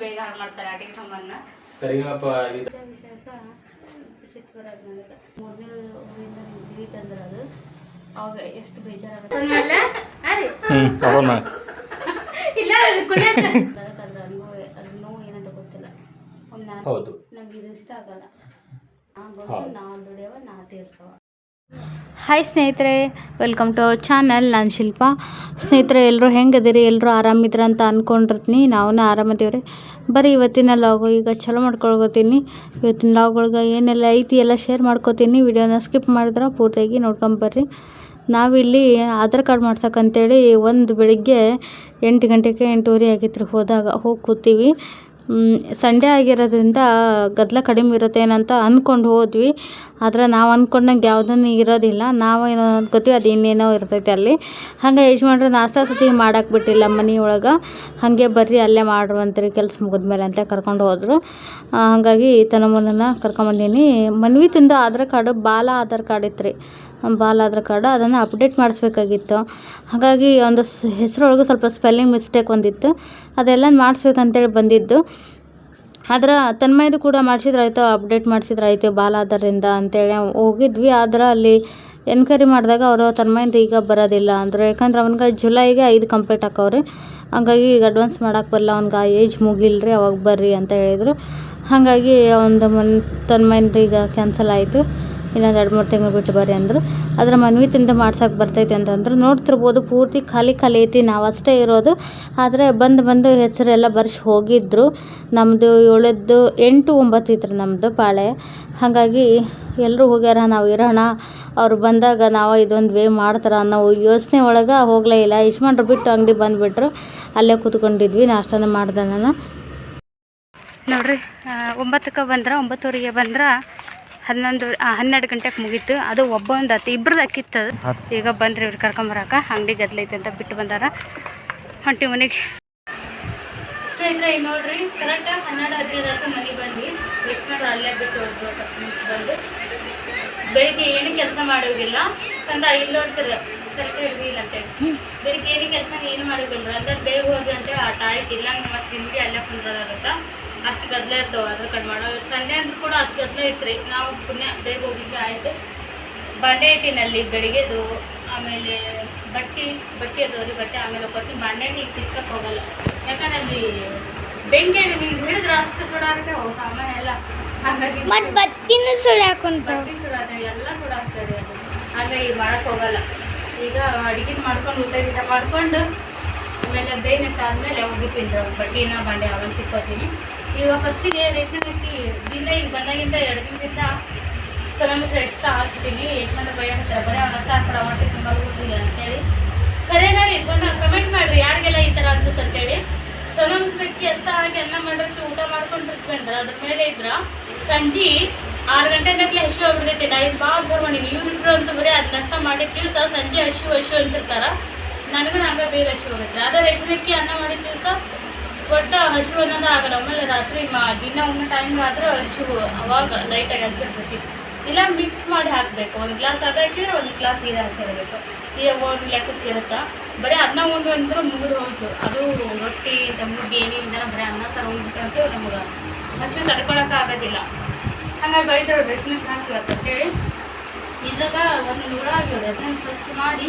ಬೇಗ ಹಾಳು ಮಾಡ್ತಾರೆ ಅಡಿಗೆ ಸಾಮಾನ ಗಿರಿ ತಂದ್ರೆ ಅದು. ಅವಾಗ ಎಷ್ಟು ಬೇಜಾರಾಗುತ್ತೆ. ಇಲ್ಲ ಅದ್ರ ಅನುಭವ ಅದ್ರ ನೋವು ಏನಂತ ಗೊತ್ತಿಲ್ಲ. ಹೌದು. ನಮ್ಗೆ ಇದು ಇಷ್ಟ ಆಗಲ್ಲ. ನಾನು ದುಡಿಯವ ನಾ ತೀರ್ಸವ ಹಾಯ್ ಸ್ನೇಹಿತರೆ ವೆಲ್ಕಮ್ ಟು ಅವರ್ ಚಾನಲ್ ನಾನು ಶಿಲ್ಪ. ಸ್ನೇಹಿತರೆ ಎಲ್ಲರೂ ಹೆಂಗದಿರಿ ಎಲ್ಲರೂ ಆರಾಮಿದ್ರ ಅಂತ ಅಂದ್ಕೊಂಡಿರ್ತೀನಿ ನಾವು ಆರಾಮದೀವ್ರಿ. ಬರೀ ಇವತ್ತಿನ ಲಾಗು ಈಗ ಚಲೋ ಮಾಡ್ಕೊಳ್ಕೋತೀನಿ. ಇವತ್ತಿನ ಲಾಗ್ಗಳ್ಗೆ ಏನೆಲ್ಲ ಐತಿ ಎಲ್ಲ ಶೇರ್ ಮಾಡ್ಕೋತೀನಿ. ವಿಡಿಯೋನ ಸ್ಕಿಪ್ ಮಾಡಿದ್ರೆ ಪೂರ್ತಿಯಾಗಿ ನೋಡ್ಕೊಂಬರ್ರಿ ನಾವಿಲ್ಲಿ ಆಧಾರ್ ಕಾರ್ಡ್ ಮಾಡ್ಸಕ್ಕಂತೇಳಿ ಒಂದು ಬೆಳಿಗ್ಗೆ ಎಂಟು ಗಂಟೆಗೆ ಎಂಟೂವರೆ ಆಗಿತ್ತು ಹೋದಾಗ ಹೋಗಿ ಕೂತೀವಿ ಸಂಡೇ ಆಗಿರೋದ್ರಿಂದ ಗದ್ದಲ ಕಡಿಮೆ ಇರುತ್ತೆ ಇರುತ್ತೇನಂತ ಅಂದ್ಕೊಂಡು ಹೋದ್ವಿ. ಆದರೆ ನಾವು ಅಂದ್ಕೊಂಡಂಗೆ ಯಾವುದನ್ನು ಇರೋದಿಲ್ಲ. ನಾವು ಏನೋ ಅಂದ್ಕೋತೀವಿ ಅದು ಇನ್ನೇನೋ ಇರ್ತೈತೆ ಅಲ್ಲಿ. ಹಾಗೆ ಯಜಮಾನ್ರು ನಾಷ್ಟ ಸತಿ ಮಾಡಕ್ಕೆ ಬಿಟ್ಟಿಲ್ಲ ಒಳಗೆ. ಹಾಗೆ ಬರ್ರಿ, ಅಲ್ಲೇ ಮಾಡುವಂತ್ರಿ ಕೆಲಸ ಮುಗಿದ್ಮೇಲೆ ಅಂತ ಕರ್ಕೊಂಡು ಹೋದರು. ಹಾಗಾಗಿ ತನ್ನಮ್ಮನನ್ನು ಕರ್ಕೊಂಬಂದೀನಿ ಮನ್ವಿ ತಿಂದು ಆಧಾರ್ ಕಾರ್ಡು, ಬಾಲ ಆಧಾರ್ ಕಾರ್ಡ್ ಇತ್ತು ರೀ ಬಾಲ ಆಧಾರ್ ಕಾರ್ಡು, ಅದನ್ನು ಅಪ್ಡೇಟ್ ಮಾಡಿಸ್ಬೇಕಾಗಿತ್ತು. ಹಾಗಾಗಿ ಒಂದು ಹೆಸರೊಳಗೆ ಸ್ವಲ್ಪ ಸ್ಪೆಲ್ಲಿಂಗ್ ಮಿಸ್ಟೇಕ್ ಒಂದಿತ್ತು. ಅದೆಲ್ಲ ಮಾಡಿಸ್ಬೇಕಂತೇಳಿ ಬಂದಿದ್ದು. ಆದ್ರೆ ತನ್ಮಯದು ಕೂಡ ಮಾಡಿಸಿದ್ರಾಯ್ತು ಅಪ್ಡೇಟ್ ಮಾಡಿಸಿದ್ರಾಯ್ತು ಬಾಲ ಆಧಾರಿಂದ ಅಂತೇಳಿ ಹೋಗಿದ್ವಿ. ಆದ್ರೆ ಅಲ್ಲಿ ಎನ್ಕ್ವೈರಿ ಮಾಡಿದಾಗ ಅವರು, ತನ್ಮಯದು ಈಗ ಬರೋದಿಲ್ಲ ಅಂದರು. ಯಾಕಂದ್ರೆ ಅವನಿಗೆ ಜುಲೈಗೆ ಐದು ಕಂಪ್ಲೀಟ್ ಹಾಕವ್ರಿ. ಹಂಗಾಗಿ ಈಗ ಅಡ್ವಾನ್ಸ್ ಮಾಡೋಕ್ಕೆ ಬರಲ್ಲ ಅವ್ನಿಗೆ ಆ ಏಜ್ ಮುಗಿಲ್ರಿ, ಅವಾಗ ಬರ್ರಿ ಅಂತ ಹೇಳಿದರು. ಹಾಗಾಗಿ ಒಂದು ಮನ್, ತನ್ಮಯದು ಈಗ ಕ್ಯಾನ್ಸಲ್ ಆಯಿತು. ಇನ್ನೊಂದು ಎರಡು ಮೂರು ತಿಂಗಳು ಬಿಟ್ಟು ಬರ್ರಿ ಅಂದರು. ಆದ್ರೆ ಮನ್ವಿ ತಿಂದು ಮಾಡ್ಸೋಕೆ ಬರ್ತೈತೆ ಅಂತಂದ್ರು. ನೋಡ್ತಿರ್ಬೋದು ಪೂರ್ತಿ ಖಾಲಿ ಖಾಲಿ ಐತಿ, ನಾವು ಇರೋದು. ಆದರೆ ಬಂದು ಬಂದು ಹೆಸರೆಲ್ಲ ಬರ್ಸಿ ಹೋಗಿದ್ರು. ನಮ್ಮದು ಏಳದ್ದು ಎಂಟು ಒಂಬತ್ತು ಇತ್ತು ನಮ್ಮದು ಪಾಳೆ. ಹಾಗಾಗಿ ಎಲ್ಲರೂ ಹೋಗ್ಯಾರ, ನಾವು ಇರೋಣ. ಅವ್ರು ಬಂದಾಗ ನಾವು ಇದೊಂದು ವೇ ಮಾಡ್ತಾರೆ ಅನ್ನೋ ಯೋಚನೆ ಒಳಗೆ ಹೋಗಲೇ ಇಲ್ಲ. ಯಜಮಾನ್ರು ಬಿಟ್ಟು ಅಂಗಡಿ ಬಂದುಬಿಟ್ರು. ಅಲ್ಲೇ ಕೂತ್ಕೊಂಡಿದ್ವಿ, ನಾಷ್ಟನೂ ಮಾಡ್ದೆ ನಾನು. ನೋಡ್ರಿ ಒಂಬತ್ತಕ್ಕೆ ಬಂದ್ರೆ ಒಂಬತ್ತುವರೆಗೆ ಬಂದ್ರೆ ಹನ್ನೊಂದು ಹನ್ನೆರಡು ಗಂಟೆಗೆ ಮುಗೀತು. ಅದು ಒಬ್ಬ ಒಂದು ಹತ್ತು ಇಬ್ರದ್ದು ಅಕ್ಕಿತ್ತು ಅದು. ಈಗ ಬಂದ್ರಿ ಇವ್ರು ಕರ್ಕೊಂಬರಾಕ ಅಂಗಡಿ ಗದ್ಲೈತೆ ಅಂತ ಬಿಟ್ಟು ಬಂದಾರ. ಹೊಂಟಿ ಮನೆಗೆ. ಸ್ನೇಹಿತರೆ ಈಗ ನೋಡ್ರಿ ಕರೆಕ್ಟಾಗಿ ಹನ್ನೆರಡು ಹದಿನೈದಕ್ಕೆ ಮನೆಗೆ ಬಂದ್ವಿ. ಯಜಮಾನ್ರು ಅಲ್ಲೇ ಬಿಟ್ಟು ಬಂದು. ಬೆಳಿಗ್ಗೆ ಏನು ಕೆಲಸ ಮಾಡೋದಿಲ್ಲ ತಂದ ಇಲ್ಲಿ ನೋಡ್ತಾರೆ ಕರೆಕ್ಟ್ ಹಿಡಿದಿಲ್ಲ ಅಂತೇಳಿ ಬೆಳಿಗ್ಗೆ ಏನು ಕೆಲಸ ಏನು ಮಾಡೋದಿಲ್ಲ ಅಂದ್ರೆ ಬೇಗ ಹೋಗಿ ಅಂತೇಳಿ ಆಟ ಆಯ್ತು ಇಲ್ಲ ಮತ್ತೆ ನಿಮಗೆ ಅಲ್ಲೇ ಕುಂದ್ರದಾಗತ್ತ ಅಷ್ಟು ಗದ್ದಲ ಇರ್ತಾವೆ ಅದ್ರ ಕಡೆ ಮಾಡೋ ಸಂಡೇ ಅಂದ್ರೂ ಕೂಡ ಅಷ್ಟು ಗದ್ದಲ ಇತ್ತು ನಾವು ಪುಣ್ಯ ಬೇಗ ಹೋಗಿದ್ವಿ ಆಯಿತು. ಬಾಂಡೆ ಇಟ್ಟಿನಲ್ಲಿ ಬೆಳಿಗ್ಗೆದು ಆಮೇಲೆ ಬಟ್ಟೆ ಬಟ್ಟೆ ಅದಾವ್ರಿ ಬಟ್ಟೆ ಆಮೇಲೆ ಕೊತ್ತಿ ಬಾಂಡೆ ಹಿಟ್ಟು ತಿಕ್ಕಕ್ಕೆ ಹೋಗಲ್ಲ. ಯಾಕಂದ್ರೆ ಅಲ್ಲಿ ಬೆಂಕಿ ನೀವು ಹಿಡಿದ್ರೆ ಅಷ್ಟು ಸುಡಾರುತ್ತೆ ಸಾಮಾನು ಎಲ್ಲ. ಹಾಗಾಗಿ ಮತ್ತೆ ಬತ್ತಿನೂ ಸುಡಾಕೊಂತ ಬಟ್ಟೆ ಸುಡಾತೆ ಎಲ್ಲ ಸುಡಾಗ್ತದೆ ಅದು. ಈಗ ಮಾಡಕ್ಕೆ ಹೋಗಲ್ಲ. ಈಗ ಅಡುಗೆ ಮಾಡ್ಕೊಂಡು ಊಟ ಗೀಟ ಮಾಡ್ಕೊಂಡು ಆಮೇಲೆ ಬೇಯ್ನಿಟ್ಟು ಆದಮೇಲೆ ತಿಂದ್ರೆ. ಬಟ್ಟೆನ ಬಂಡೆ ಆಮೇಲೆ ತಿಕ್ಕೋತೀನಿ. ಈಗ ಫಸ್ಟಿಗೆ ರೇಷನ್ ಅಕ್ಕಿ ದಿನ ಈಗ ಬಂದಾಗಿಂದ ಎರಡು ದಿನದಿಂದ ಸಲ ಎಷ್ಟ ಹಾಕ್ಬಿಟ್ಟಿನಿ. ಯಜಮಾನ ಭಯ ಹತ್ತಿರ ಬರೀ ಅವ್ನ ಹತ್ರ ಹಾಕ್ಬಿಡ ಹೊಟ್ಟೆ ತುಂಬ ಊಟಿಲ್ಲ ಅಂತೇಳಿ. ಖರೇನ ರೀ ಸೊನ್ನ ಕಮೆಂಟ್ ಮಾಡಿರಿ, ಯಾರಿಗೆಲ್ಲ ಈ ಥರ ಅನ್ಸುತ್ತೆ ಅಂತೇಳಿ. ಸೊನ್ನ ಮುಸ್ಬೇಕಿ ಎಷ್ಟು ಹಾಕಿ ಅನ್ನ ಮಾಡಿರ್ತೀವಿ, ಊಟ ಮಾಡ್ಕೊಂಡಿರ್ತೀವಿ ಅಂದ್ರೆ ಅದ್ರ ಮೇಲೆ ಇದ್ರ. ಸಂಜೆ ಆರು ಗಂಟೆ ಗಂಟೆ ಹಸಿ ಹೋಗ್ಬಿಡ್ತೈತಿ ನಾ ಇದು ಭಾಳ ಅಬ್ಸರ್ವ್ ಮಾಡೀನಿ. ಇವ್ರಿಬ್ರು ಅಂತ ಬರೀ ಅದು ನಷ್ಟ ಮಾಡಿದ ದಿವಸ ಸಂಜೆ ಹಸಿ ಹಸಿ ಅಂತಿರ್ತಾರ. ನನಗೂ ಹಂಗೆ ಬೇರೆ ಹಸಿ ಹೋಗುತ್ತೆ ಅದೇ ರೇಷನ್ ಅಕ್ಕಿ ಅನ್ನ ಮಾಡಿದ ದಿವಸ ಒಟ್ಟು ಹಸಿವು ಅನ್ನೋದು ಆಗಲ್ಲ. ಆಮೇಲೆ ರಾತ್ರಿ ಮಾ, ದಿನ ಉಣ್ಣೋ ಟೈಮ್ ಮಾತ್ರ ಹಸಿವು ಅವಾಗ ಲೈಟಾಗಿ ಆಗ್ತಿರ್ತೈತಿ. ಇಲ್ಲ ಮಿಕ್ಸ್ ಮಾಡಿ ಹಾಕಬೇಕು. ಒಂದು ಗ್ಲಾಸ್ ಅದು ಹಾಕಿದ್ರೆ ಒಂದು ಗ್ಲಾಸ್ ನೀರು ಹಾಕಿರಬೇಕು ಈಗ ಒಂದು ಲೆಕ್ಕಕ್ಕೆ ಇರುತ್ತಾ ಬರೀ ಅನ್ನ ಒಂದು ಅಂದ್ರೆ ಮುಗಿದು ಹೋಯ್ತು. ಅದು ರೊಟ್ಟಿ ತಮ್ಮಿಗೆ ಏನಿಲ್ಲ ಬರೀ ಅನ್ನ, ಸಾರು ಉಂಡ್ಬಿಟ್ಟು ನಮಗೆ ಹಸಿವು ತಡ್ಕೊಳಕ್ಕೆ ಆಗೋದಿಲ್ಲ. ಹಂಗಾಗಿ ಬೈದ್ರು ರೇಷನ್ ಹಾಕ್ಲತ್ತ ಅಂತೇಳಿ ಇದ್ರಾಗ ಒಂದು ನೂರ ಆಗಿರೋದು ಅದನ್ನ ಸ್ವಚ್ಛ ಮಾಡಿ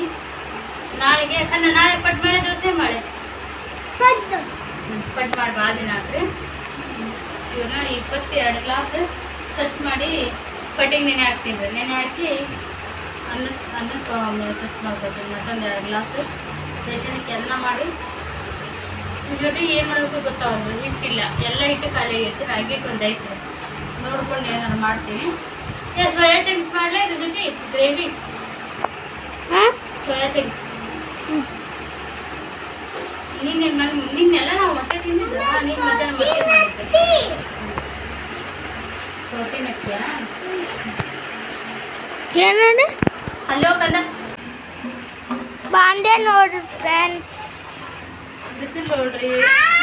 ನಾಳೆಗೆ ಯಾಕಂದ್ರೆ ನಾಳೆ ಪಟ್ ಮಳೆ, ದೋಸೆ ಮಾಡಿ ಪಟ್ ಮಾಡಿ ಭಾಳ ದಿನ ಆತ್ರಿ ಇವನ್ನ ಇಪ್ಪತ್ತು ಎರಡು ಗ್ಲಾಸ್ ಸ್ವಚ್ಛ ಮಾಡಿ ಪಟ್ಟಿಗೆ ನೆನೆ ಹಾಕ್ತೀವಿ ನೆನೆ ಹಾಕಿ ಅನ್ನ ಅನ್ನಕ್ಕೆ ಸ್ವಚ್ಛ ಮಾಡ್ಬೋದು ಮತ್ತೊಂದು ಎರಡು ಗ್ಲಾಸ್ ರೇಷನಕ್ಕೆ ಎಲ್ಲ ಮಾಡಿ. ಜೊತೆ ಜೊತೆಗೆ ಏನು ಮಾಡಬೇಕು ಗೊತ್ತಾಗೋದು ಹಿಟ್ಟಿಲ್ಲ. ಎಲ್ಲ ಹಿಟ್ಟು ಖಾಲಿ ಆಗಿರ್ತೀವಿ ರಾಗಿ ಹಿಟ್ಟು ಒಂದು ಐತೆ. ನೋಡ್ಕೊಂಡು ಏನಾರು ಮಾಡ್ತೀನಿ. ಏ ಸೋಯಾ ಚಂಕ್ಸ್ ಮಾಡಲೇ? ಇದ್ರ ಜೊತೆ ಗ್ರೇವಿ ಸೋಯಾ ಚಂಕ್ಸ್ ನಾನು ನಿನ್ನೆಲ್ಲ ನಾವು ಮೊಟ್ಟೆ ತಿಂದಿದ್ದು ನೀನು ಪ್ರೋಟೀನ್ ಹಾಕ್ತೀಯಾ? ಹಲೋ ಕಂದ ಬಾಂಡೆ ನೋಡ್ರಿ ಫ್ರೆಂಡ್ಸ್ ಬಿಸಿಲು ನೋಡ್ರಿ.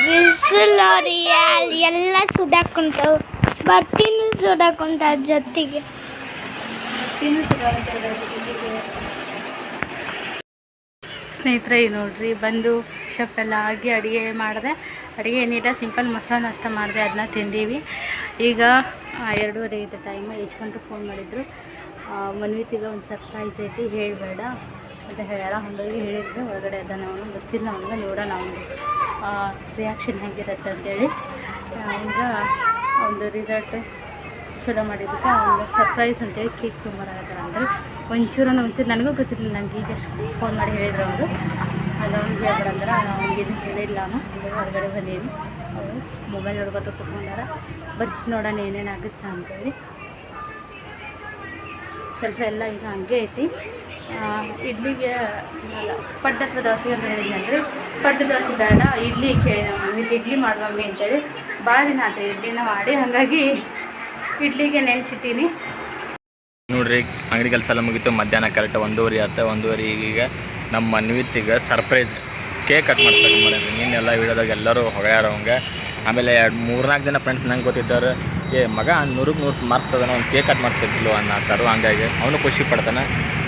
ಬಿಸಿಲು ನೋಡಿ ಎಲ್- ಎಲ್ಲ ಸುಡಾಕೊಂತಾವ ಬರ್ತೀನಿ ಸುಡಾಕೊಂತಾವ ಜೊತೆಗೆ. ಸ್ನೇಹಿತರೆ ನೋಡ್ರಿ, ಬಂದು ಎಲ್ಲ ಆಗಿ ಅಡುಗೆ ಮಾಡಿದೆ. ಅಡುಗೆ ಏನಿಲ್ಲ ಸಿಂಪಲ್ ಮೊಸರನ್ನ ಅಷ್ಟೇ ಮಾಡಿದೆ ಅದನ್ನ ತಿಂದೀವಿ. ಈಗ ಎರಡೂವರೆ ಇದೆ ಟೈಮ್ ಯಜಮಾನ್ರು ಫೋನ್ ಮಾಡಿದ್ರು. ಮನ್ವಿತಿಗೆ ಒಂದು ಸರ್ಪ್ರೈಸ್ ಐತಿ, ಹೇಳಬೇಡ ಅಂತ ಹೇಳೋಣ ಹಾಗಾಗಿ ಹೇಳಿದ್ರು, ಹೊರಗಡೆ ಅದ ಅವನು, ಗೊತ್ತಿಲ್ಲ ಅವನು ನೋಡೋಣ ಅವನು ರಿಯಾಕ್ಷನ್ ಹೇಗಿರುತ್ತೆ ಅಂತೇಳಿ. ಈಗ ಒಂದು ರಿಸಲ್ಟ್ ಚಲೋ ಮಾಡಿದ್ದಕ್ಕೆ ಒಂದು ಸರ್ಪ್ರೈಸ್ ಅಂತೇಳಿ ಕೇಕ್ ತೊಗೊಂಬರಾಗತ್ತಾರ ಅಂದರೆ ಒಂಚೂರು ಒಂಚೂರು ನನಗೂ ಗೊತ್ತಿರಲಿಲ್ಲ ನನಗೆ ಜಸ್ಟ್ ಫೋನ್ ಮಾಡಿ ಹೇಳಿದ್ರು ಅವರು. ಅದು ಹೇಳ್ಬೇಡ ಅಂದ್ರೆ ಅವ್ನಿಗೆ ಏನು ಹೇಳಿಲ್ಲ ಅವನು. ಹೊರಗಡೆ ಬಂದೀನಿ ಅವರು ಮೊಬೈಲ್ ನೋಡ್ಕೊತ ಕುತ್ಕೊಂಡಾರ. ಬರ್ತಿ ನೋಡೋಣ ಏನೇನಾಗುತ್ತೆ ಅಂತೇಳಿ. ಕೆಲಸ ಎಲ್ಲ ಈಗ ಹಂಗೆ ಐತಿ. ಇಡ್ಲಿಗೆ ಪಡ್ಡತ್ವ ಪಡ್ಡು ಅಥವಾ ದೋಸೆ ಅಂತ ಹೇಳಿದ್ನಿ ಅಂದರೆ, ಪಡ್ಡು ದೋಸೆ ಬೇಡ, ಇಡ್ಲಿ ಮಮ್ಮಿ ಇಡ್ಲಿ ಮಾಡುವಮ್ಮಿ ಅಂತೇಳಿ. ಭಾಳ ದಿನ ಆಯ್ತು ಇಡ್ಲಿನ ಮಾಡಿ ಹಾಗಾಗಿ ಇಡ್ಲಿಗೆ ನೆನೆಸಿಟ್ಟಿನಿ. ನೋಡ್ರಿ, ಅಂಗಡಿ ಕೆಲಸ ಎಲ್ಲ ಮುಗೀತು, ಮಧ್ಯಾಹ್ನ ಕರೆಕ್ಟ್ ಒಂದೂವರೆ ಆತ ಒಂದೂವರೆ ಈಗ ನಮ್ಮ ಮನ್ವಿತಿಗೆ ಸರ್ಪ್ರೈಸ್ ಕೇಕ್ ಕಟ್ ಮಾಡ್ಸ್ಬೇಕು ಮಾಡಿದ್ರಿ ನೀನೆಲ್ಲ ವಿಡಿಯೋದಾಗ ಎಲ್ಲರೂ ಹೊಗ್ಯಾರ ಹಂಗೆ ಆಮೇಲೆ ಎರಡು ಮೂರ್ನಾಲ್ಕು ಜನ ಫ್ರೆಂಡ್ಸ್ ನಂಗೆ ಗೊತ್ತಿದ್ದಾರೆ ಏ, ಮಗ ನೂರಕ್ಕೆ ನೂರು ಮಾರ್ಕ್ಸ್ ಅದನ್ನ ಕೇಕ್ ಕಟ್ ಮಾಡಿಸ್ಬೇಕಿಲ್ಲ ಅನ್ನತ್ತಾರು ಹಂಗಾಗಿ ಅವನು ಖುಷಿ ಪಡ್ತಾನೆ.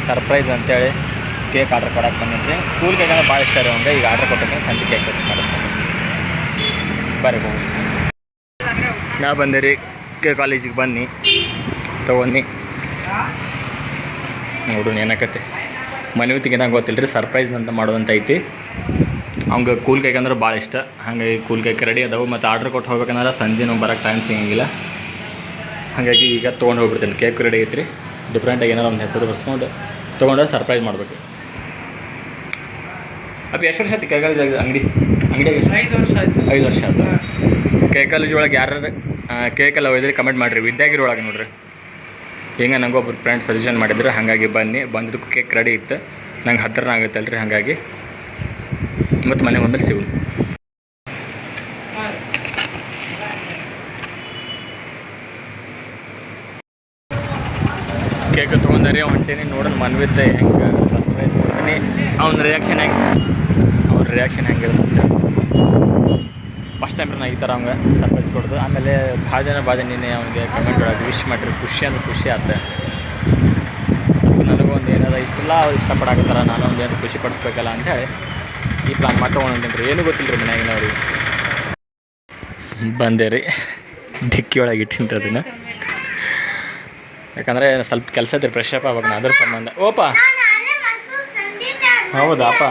ಸರ್ಪ್ರೈಸ್ ಅಂತೇಳಿ ಕೇಕ್ ಆರ್ಡ್ರ್ ಕೊಡೋಕೆ ಬಂದಿದ್ರಿ ಕೂಲ್ ಕೇಕ್ ಅಂದ್ರೆ ಭಾಳ ಇಷ್ಟ ರೀ ಅವಂಗೆ ಈಗ ಆರ್ಡ್ರ್ ಕೊಟ್ಟಿದ್ದೀನಿ ಸಂಜೆ ಕೇಕ್ ಕಟ್ ಮಾಡಿಸ್ತಾನೆ ಬರೀ ಹೋಗಿ ನಾ ಬಂದೆ ರೀ ಕೆ ಕಾಲೇಜಿಗೆ ಬನ್ನಿ ತೊಗೊಂಡು ನೋಡ್ರಿ ಏನಕತ್ತೆ ಮನೆಯೊತ್ತಿಗೆ ನಂಗೆ ಗೊತ್ತಿಲ್ಲ ರೀ ಸರ್ಪ್ರೈಸ್ ಅಂತ ಮಾಡೋದಂತ ಐತಿ. ಅವ್ಗೆ ಕೂಲ್ ಕೇಕ್ ಅಂದ್ರೆ ಭಾಳ ಇಷ್ಟ. ಹಾಗಾಗಿ ಕೂಲ್ ಕೇಕ್ ರೆಡಿ ಅದಾವೆ. ಮತ್ತು ಆರ್ಡ್ರ್ ಕೊಟ್ಟು ಹೋಗ್ಬೇಕಂದ್ರೆ ಸಂಜೆ ನಾವು ಬರೋಕ್ಕೆ ಟೈಮ್ ಸಿಗಂಗಿಲ್ಲ. ಹಾಗಾಗಿ ಈಗ ತೊಗೊಂಡು ಹೋಗ್ಬಿಡ್ತೀನಿ. ಕೇಕ್ ರೆಡಿ ಐತ್ರಿ. ಡಿಫ್ರೆಂಟಾಗಿ ಏನಾರು ಒಂದು ಹೆಸರು ಬರ್ಸ್ಕೊಂಡು ತೊಗೊಂಡ್ರೆ ಸರ್ಪ್ರೈಸ್ ಮಾಡಬೇಕು. ಅಪ್ಪ ಎಷ್ಟು ವರ್ಷ ಆಯ್ತು ಕೈಕಾಲೇಜ್ ಅಂಗಡಿ? ಅಂಗಡಿಯಾಗ ಎಷ್ಟು ಐದು ವರ್ಷ ಆಯ್ತು. ಐದು ವರ್ಷ ಆಯ್ತು? ಕೈಕಾಲೇಜ್ ಒಳಗೆ ಯಾರು ಕೇಕೆಲ್ಲ ಒಯ್ದ್ರಿ ಕಮೆಂಟ್ ಮಾಡಿರಿ. ವಿದ್ಯಾಗಿರಿ ಒಳಗೆ ನೋಡ್ರಿ. ಹಿಂಗೆ ನಂಗೆ ಒಬ್ರು ಫ್ರೆಂಡ್ ಸಜೆಷನ್ ಮಾಡಿದ್ರು, ಹಾಗಾಗಿ ಬನ್ನಿ ಬಂದಿದ್ದಕ್ಕೂ ಕೇಕ್ ರೆಡಿ ಇತ್ತು. ನಂಗೆ ಹತ್ತಿರ ಆಗುತ್ತಲ್ಲ ರೀ ಹಾಗಾಗಿ. ಮತ್ತು ಮನೆಗೆ ಮುಂದೆ ಸಿಗು ಕೇಕ್ ತೊಗೊಂಡಾರಿ ಹೊಂಟೇನಿ ನೋಡೋಣ ಮನ್ವಿತ್ತೆ ಹೆಂಗೆ ಸರ್ಪ್ರೈಸ್ ಕೊಡ್ತೀನಿ ಅವ್ನ ರಿಯಾಕ್ಷನ್ ಹೆಂಗೆ ಅವ್ನ ರಿಯಾಕ್ಷನ್ ಹೆಂಗಿರುತ್ತೆ ಫಸ್ಟ್ ಟೈಮ್ ನಾನು ಈ ಥರ ಅವ್ನಿಗೆ ಸರ್ಪ್ರೈಸ್ ಕೊಡೋದು. ಆಮೇಲೆ ಭಾಳ ಜನ ಭಾಳ ಜನ ನಿನ್ನೆ ಅವ್ನಿಗೆ ಕಮೆಂಟ್ ಒಳಗೆ ವಿಶ್ ಮಾಡಿರಿ ಖುಷಿ ಅಂದ್ರೆ ಖುಷಿ ಆತ. ನನಗೊಂದು ಏನಾರ ಇಷ್ಟೆಲ್ಲ ಅವ್ರು ಇಷ್ಟಪಡಾಕತ್ತಾರ ನಾನು ಒಂದು ಏನು ಖುಷಿ ಪಡಿಸ್ಬೇಕಲ್ಲ ಹೇಳಿ ಈ ಪ್ಲಾನ್ ಮಾಡ್ಕೊಂಡು ಏನೂ ಗೊತ್ತಿಲ್ಲ ರೀ ಮನ್ಯಾಗಿನವ್ರಿಗೆ ಬಂದೆ ರೀ. ಡಿಕ್ಕಿ ಒಳಗೆ ಇಟ್ಟಿನ್ರಿ ಅದನ್ನು. ಯಾಕಂದರೆ ಸ್ವಲ್ಪ ಕೆಲಸ ಇದ್ರೆ ಫ್ರೆಶ್ ಅಪ್ ಆಗ್ಬೇಕು ಅದ್ರ ಸಂಬಂಧ. ಓಪ. ಹೌದಾಪ್ಪ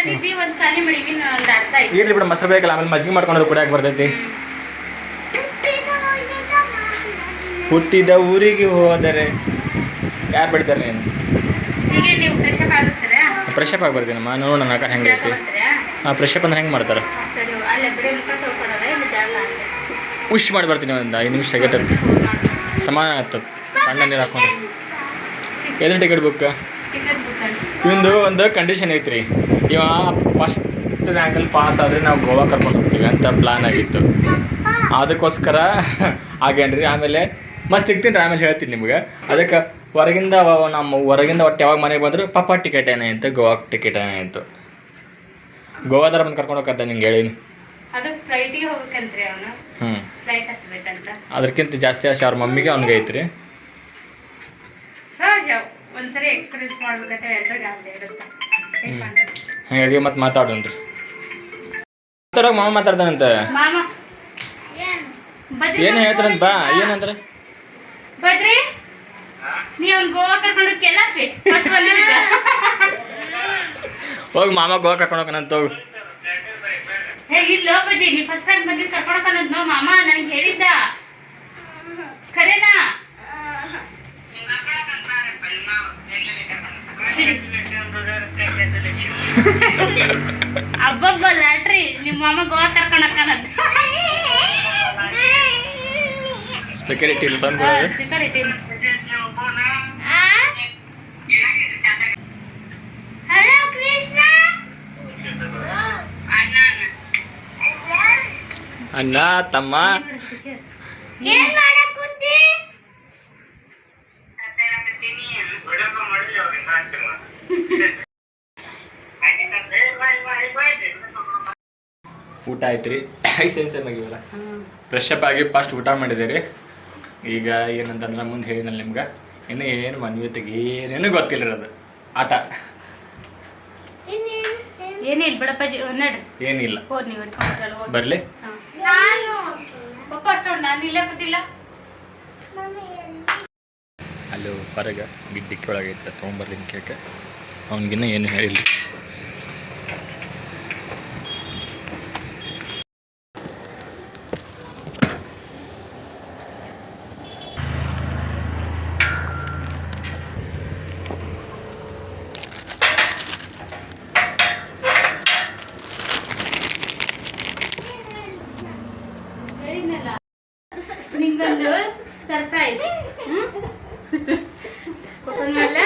ಎರಡು ತಂದಿದ್ವಿ ಒಂದು ಖಾಲಿ ಮಾಡಿವಿ ಒಂದು ಅರ್ಥ ಐತಿ ಇರ್ಲಿ ಬಿಡು ಮೊಸರು ಬೇಕಲ್ಲ ಆಮೇಲೆ ಮಜ್ಜಿಗೆ ಮಾಡ್ಕೊಂಡ್ರೆ ಕುಡಿಯಕ್ಕೆ ಬರ್ತೈತಿ. ಹುಟ್ಟಿದ ಊರಿಗೆ ಹೋದರೆ ಯಾರು ಬಿಡ್ತಾರೆ ನೀನು? ಈಗ ನೀವು ಫ್ರೆಶ್ ಅಪ್ ಆಗುತ್ತೀರಾ? ಫ್ರೆಶ್ ಅಪ್ ಆಗಿ ಬರ್ತೀನಮ್ಮ ನೋಡೋಣ ನಾಕ ಹೆಂಗೆ ಐತಿ. ಹಾಂ ಪ್ರೆಶಪ್ ಅಪ್ ಅಂದ್ರೆ ಹೆಂಗೆ ಮಾಡ್ತಾರೆ? ಸರಿ ಅಲ್ಲ ಬರೀ ಮುಖ ತೊಳ್ಕೊಳ್ಳೋದ ಇಲ್ಲ ಜಾಗ ಅಲ್ಲೇ? ಉಶ್ ಮಾಡಿ ಬರ್ತೀನಿ ಒಂದು ಐದು ನಿಮಿಷ ಸೆಕೆಂಡ್ ಸಮಾನ ಆಗ್ತದೆ. ಬಣ್ಣ ನೀರು ಹಾಕೊಂಡು ಎದ್ರ ಟಿಕೆಟ್ ಬುಕ್ ಟಿಕೆಟ್ ಬುಕ್ ಅಂತ ಇವಂದು ಒಂದು ಕಂಡೀಷನ್ ಐತ್ರಿ. ಇವ ಫಸ್ಟ್ ರ್ಯಾಂಕಲ್ಲಿ ಪಾಸ್ ಆದರೆ ನಾವು ಗೋವಾ ಕರ್ಕೊಂಡು ಹೋಗ್ತೀವಿ ಅಂತ ಪ್ಲಾನ್ ಆಗಿತ್ತು. ಅದಕ್ಕೋಸ್ಕರ ಆಗೇನ್ರಿ ಆಮೇಲೆ ಮತ್ತೆ ಸಿಗ್ತೀನಿ ರೀ ಆಮೇಲೆ ಹೇಳ್ತೀನಿ ನಿಮ್ಗೆ. ಅದಕ್ಕೆ ಹೊರಗಿಂದ ನಮ್ಮ ಹೊರಗಿಂದ ಒಟ್ಟು ಯಾವಾಗ ಮನೆಗೆ ಬಂದರು ಪಾಪ ಟಿಕೆಟ್ ಏನೇ ಅಂತ ಗೋವಾ ಟಿಕೆಟ್ ಏನೇ ಆಯಿತು ಗೋವಾದಾರ ಬಂದು ಕರ್ಕೊಂಡು ಹೋಗ್ಕಂತ ನಿಂಗೆ ಹೇಳೀನಿ. ಹ್ಞೂ ಅದಕ್ಕಿಂತ ಜಾಸ್ತಿ ಆಸೆ ಅವ್ರ ಮಮ್ಮಿಗೆ ಅವ್ನಿಗೆ ಐತ್ರಿ ಒಂದ್ಸರಿ ಎಕ್ಸ್ಪೀರಿಯನ್ಸ್ ಮಾಡ್ಬೇಕಂತ ಎಲ್ರಿಗೂ ಆಸೆ ಇರುತ್ತೆ? ಹಾಗಾಗಿ ಮತ್ತೆ ಮಾತಾಡೋಣ್ರಿ ಮಾತಾಡೋಕೆ ಮಾಮ ಮಾತಾಡ್ತಾನಂತ. ಮಾಮ. ಬದ್ರಿ ಏನು ಹೇಳ್ತಾರಂತ ಬಾ ಏನಂದ್ರೆ ಬದ್ರಿ ನೀ ಅವ್ನ್ ಗೋವಾ ಕರ್ಕೊಂಡು ಕೆಲಸೆ ಫಸ್ಟ್ ಬಂದಿದ್ದ ಹೋಗಿ ಮಾಮ ಗೋವಾ ಕರ್ಕೊಂಡು ಹೋಗೋಣಂತ ಹೋಗು. ಹೇ ಇಲ್ಲ ಬಜ್ಜಿ ನೀ ಫಸ್ಟ್ ಟೈಮ್ ಬಂದಿದ್ದು ಕರ್ಕೊಂಡು ಹೋಗೋಣಂತ ಮಾಮ? ನನಗೆ ಹೇಳಿದ್ದ. ಖರೇನಾ ಅಬ್ಬಬ್ಬ ಲಾಟ್ರಿ ನಿಮ್ಮ ಮಾಮ ಗೋವಾ ಕರ್ಕೊಂಡು ಹೋಗ್ತಾನಂತ. ಸ್ಪೀಕರ್ ಇಟ್ಟಿಲ್ಲ ಸೌಂಡ್ ಹಲೋ ಕೃಷ್ಣ? ಅಣ್ಣ ತಮ್ಮ. ಏನ್ ಮಾಡಕ್ ಊಟ ಆಯ್ತು ರೀ ಐದು ಚೆನ್ನಾಗಿವಲ್ಲ ಫ್ರೆಶ್ ಅಪ್ ಆಗಿ ಫಸ್ಟ್ ಊಟ ಮಾಡಿದೆ ರೀ ಈಗ ಏನಂತಂದ್ರೆ ಮುಂದೆ ಹೇಳಿದ್ನಲ್ಲ ನಿಮ್ಗೆ. ಇನ್ನು ಏನು ಮನ್ವಿತಿಗೆ ಏನೇನು ಗೊತ್ತಿಲ್ಲ ರೀ ಅದು? ಆಟ. ಏನಿಲ್ಲ ಬಿಡಪ್ಪ ನಡ್ರಿ. ಏನಿಲ್ಲ. ಬರಲಿ? ಅಲ್ಲಿ ಹೊರಗೆ ಗಿಡ್ಡಿಕ್ಕೆ ಒಳಗೈತೆ ತೊಗೊಂಬರ್ಲಿನ ಕೇಕ. ಅವ್ನಿಗಿನ್ನ ಏನು ಹೇಳಿಲ್ಲ ಹೇಳಿದ್ನಲ್ಲ ನಿಂಗೊಂದು ಸರ್ಪ್ರೈಸ್ ಓಪನ್ ಮಾಡಲ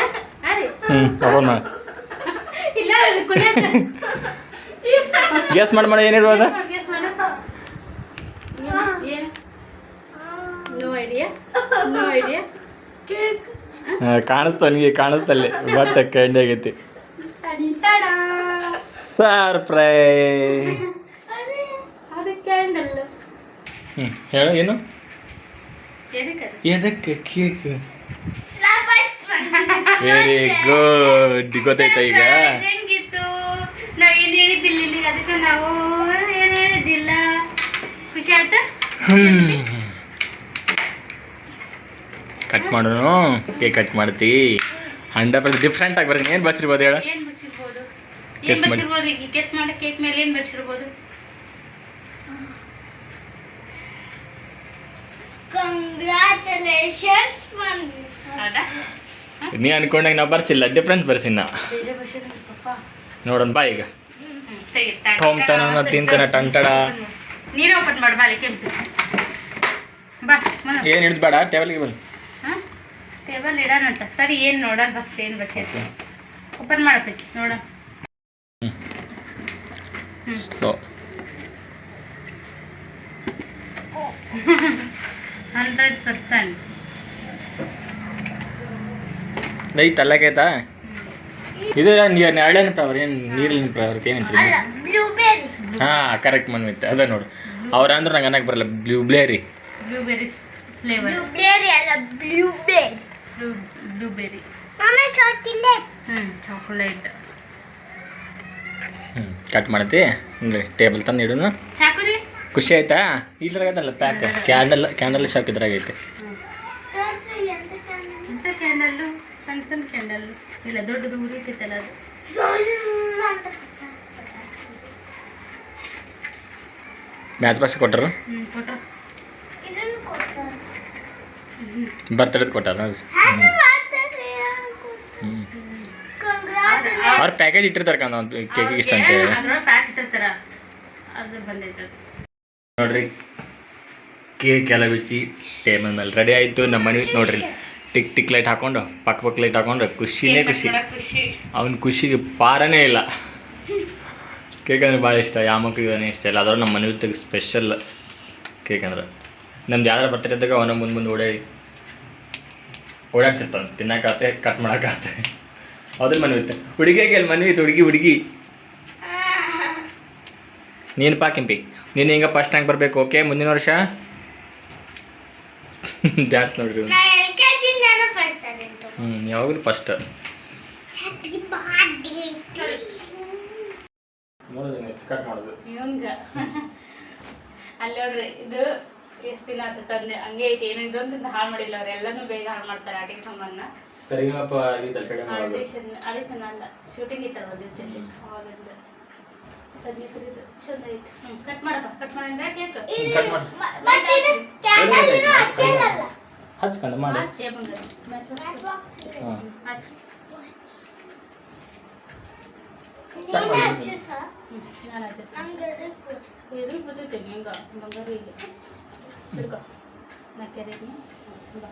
ಅದೇ ಹ್ಞೂ ಓಪನ್ ಮಾಡಿ ಇಲ್ಲ ಅದು ಕುಡಿಯತ್ತೆ. ಗ್ಯಾಸ್ ಮಾಡಿ ಮಾಡಿ ಏನಿರ್ಬೋದು Guess ಮಾಡು. ಏನು? ಏನು ನೋ ಐಡಿಯಾ ನೋ ಐಡಿಯಾ ಕಾಣಿಸ್ತಾ ನನಗೆ ಕಾಣಿಸ್ತಲ್ಲಿ ಬಟ್ ಕಂಡಿ ಆಗೈತಿ. ಸರ್ಪ್ರೈಸ್ ಅದು ಕ್ಯಾಂಡಲ್ ಹ್ಞೂ ಹೇಳು ಏನು? ಎದಕ್ಕೆ ಕೇಕ್. ವೆರಿ ಗುಡ್ ಗೊತ್ತಾಯ್ತಾ ಈಗ? ಹೆಂಗಿತ್ತು? ನಾವ್ ಏನ್ ಹೇಳಿದ್ದಿಲ್ಲ ನಿನಗೆ ಅದಕ್ಕೆ ನಾವು ಏನ್ ಹೇಳಿದ್ದಿಲ್ಲ. ಖುಷಿ ಆಯ್ತಾ ಕಟ್ ಮಾಡೋಣ ಕೇಕ್ ಕಟ್ ಮಾಡ್ತಿ? ಹಂಡ್ರೆಡ್ ಪರ್ಸೆಂಟ್ ಡಿಫ್ರೆಂಟ್ ಆಗಿ ಬರ್ತೀನಿ ಏನು ಬರ್ಸಿರ್ಬೋದು ಹೇಳು? ಏನು ಬರ್ಸಿರ್ಬೋದು? ಮಾಡಿ. ಬರ್ಸಿರ್ಬೋದು? ಈಗ ಕೆಸ್ ಮಾಡೋ ಕೇಕ್ ಮೇಲೆ ಏನು ಬರ್ಸಿರ್ಬೋದು? ಕಂಗ್ರ್ಯಾಚುಲೇಷನ್ಸ್ ಬಂದ್ವಿ. ಹೌದಾ ನೀ ಅನ್ಕೊಂಡಾಗ ನಾವು ಬರ್ಸಿಲ್ಲ ಡಿಫ್ರೆನ್ಸ್ ಬರ್ಸಿನ ಬೇರೆ ಬರ್ಸಿರಂಗ ಪಪ್ಪ ನೋಡೋಣ ಬಾ ಈಗ ಹ್ಮ್, ತೆಗಿ, ಟನ್ ಥೋಮ್ ಟನ್ ತನನ ಸರಿ, ತಿಂತನ. ಟಂಟಡ. ಏನು ಹಿಡಿದು ಬೇಡ ಟೇಬಲ್ಗೆ ಬನ್ನಿ ಟೇಬಲ್ ಇಡೋಣಂತ ಸರಿ ಏನು ನೋಡೋಣ ಫಸ್ಟ್ ಏನು ಬರ್ಸೈತಿ ಓಪನ್ ಮಾಡಪ್ಪ ನೋಡೋಣ ಸ್ಲೋ ಹಂಡ್ರೆಡ್ ಪರ್ಸೆಂಟ್ ಐ ತಲ್ಲಕೈತಾ ಇದು ನೀರು ನೆರಳಿನ ಫ್ಲವರ್ ಏನು ನೀರಿನ ಫ್ಲವರ್ ಏನಂತೀರಿ ಹಾಂ ಕರೆಕ್ಟ್ ಮನ್ವಿತ್ತೆ ಅದ ನೋಡು. ಅವ್ರ ಅಂದ್ರೆ ನಂಗೆ ಅನ್ನಕ್ಕೆ ಬರಲ್ಲ. ಬ್ಲೂಬ್ಲೇರಿ ಬ್ಲೂಬೆರೀಸ್ ಫ್ಲೇವರ್ ಬ್ಲೂಬೆರಿ ಅಲ್ಲ ಬ್ಲೂಬೆರಿ ಬ್ಲೂ ಬ್ಲೇರಿ ಹ್ಞೂ ಚಾಕ್ಲೇಟ್ ಹ್ಞೂ ಕಟ್ ಮಾಡತಿ? ಹಂಗೆ ಟೇಬಲ್ ತಂದು ಇಡೋಣ ಖುಷಿ ಆಯ್ತಾ? ಇದ್ರಾಗದಲ್ಲ ಪ್ಯಾಕ್ ಕ್ಯಾಂಡಲ್ ಕ್ಯಾಂಡಲ್ ಶಾಪ್ ಇದ್ರಾಗೈತೆ ಕ್ಯಾಂಡಲ್ಲು ಇಲ್ಲ ದೊಡ್ಡದು ಉರಿತಿತ್ತಲ್ಲ ಅದು? ಮ್ಯಾಚ್ ಬಾಕ್ಸ್ ಕೊಟ್ಟರು? ಹ್ಞೂ ಬರ್ತಡೇದು ಕೊಟ್ಟಾರ? ಅವ್ರ ಪ್ಯಾಕೇಜ್ ಇಟ್ಟಿರ್ತಾರೆ ಕಣ ಒಂದು ಕೇಕಿಗೆ ಇಷ್ಟ ಅಂತ ಹೇಳಿ. ನೋಡ್ರಿ ಕೇಕ್ ಎಲ್ಲ ಬಿಚ್ಚಿ ಟೇಬಲ್ ಮೇಲೆ ರೆಡಿ ಆಯಿತು. ನಮ್ಮ ಮನೆ ನೋಡ್ರಿ. ಟಿಕ್ ಟಿಕ್ ಲೈಟ್ ಹಾಕೊಂಡು ಪಕ್ಕ ಪಕ್ಕ ಲೈಟ್ ಹಾಕೊಂಡ್ರೆ ಖುಷಿನೇ ಖುಷಿ. ಅವನ್ ಖುಷಿ. ಅವ್ನ ಖುಷಿಗೆ ಪಾರನೇ ಇಲ್ಲ. ಕೇಕ್ ಅಂದ್ರೆ ಭಾಳ ಇಷ್ಟ ಯಾವ ಮಕ್ಳಿಗೆ ಇಷ್ಟ ಇಲ್ಲ. ಅದ್ರ ನಮ್ಮ ಮನೆ ಸ್ಪೆಷಲ್ ಕೇಕ್ ಅಂದ್ರೆ. ನಮ್ದು ಯಾವ್ದಾರ ಬರ್ತಾರೆ ಇದ್ದಾಗ ಅವನ ಮುಂದೆ ಮುಂದೆ ಓಡಾಡಿ ಓಡಾಡ್ತಿರ್ತಾನೆ. ತಿನ್ನಕಾತೆ ಕಟ್ ಮಾಡೋಕ್ಕಾತೆ ಅದ್ರ ಮನವಿ ಇತ್ತು ಹುಡುಗಿಗೆ ಅಲ್ಲಿ ಮನವಿ ಇತ್ತು ಹುಡುಗಿ ಹುಡುಗಿ. ನೀನು ಪಾ ಕೆಂಪಿ. ನೀನು ಹಿಂಗೆ ಫಸ್ಟ್ ರ್ಯಾಂಕ್ ಬರಬೇಕು? ಓಕೆ ಮುಂದಿನ ವರ್ಷ? ಡ್ಯಾನ್ಸ್ ನೋಡ್ರಿ ನಾ ಎಲ್ ಕೆ ಜಿ ನಾನು ಫಸ್ಟ್ ಆಗಿತ್ತು ಹ್ಞೂ ಯಾವಾಗಲೂ ಫಸ್ಟ್ ಹ್ಯಾಪಿ ಬರ್ತ್ಡೇ ಕಟ್ ಮಾಡೋದು. ಇವಂಗ. ಅಲ್ಲಿ ನೋಡ್ರಿ ಇದು ಎಷ್ಟು ದಿನ ಆತ ತಂದೆ? ಹಂಗೆ ಐತಿ ಏನು ಇದೊಂದು ಹಾಳು ಮಾಡಿಲ್ಲ ಅವ್ರು. ಎಲ್ಲಾನು ಬೇಗ ಹಾಳು ಮಾಡ್ತಾರೆ ಆಟಿಗೆ ಸಂಬಂಧ. ಸರಿಗಪ್ಪ ಇದು ಕಡೆ ಮಾಡೋದು ಆಡಿಷನ್ ಆಡಿಷನ್ ಅಲ್ಲ ಶೂಟಿಂಗ್ ಇತ್ತಲ್ಲ ಒಂದು ದಿವಸದಲ್ಲಿ ಅವಾಗಿಂದ ಚಂದ ಐತಿ. ಕಟ್ ಮಾಡಪ್ಪ ಕಟ್ ಮಾಡಿದ್ರೆ ಕೇಕ್ ಕಟ್ ಮಾಡಿ ಬಟ್ ಇದು ಕ್ಯಾಂಡಲ್ ಇರೋ ಹಚ್ಚಿಲ್ಲಲ್ಲ ಹಚ್ಕೊಂಡು ಮಾಡಿ ಹಚ್ಚೆ ಬಂದ ಮ್ಯಾಚ್ ಮ್ಯಾಚ್ ಬಾಕ್ಸ್ ಇದೆ ಹಾಂ ಹಚ್ಚಿ ನೀನೇ ಹಚ್ಚು ಸರ್ ಹ್ಞೂ ನಾನು ಹಚ್ಚಿಸ್ತೀನಿ ನಂಗೆ ಬೇಕು ಇದ್ರ ಬರ್ತೈತೇನೆ ಹೆಂಗ ಬಂಗಾರ ಇಲ್ಲ ಹಿಡ್ಕೊ ನಾ ಕೆರೆಗೆ ಬಾ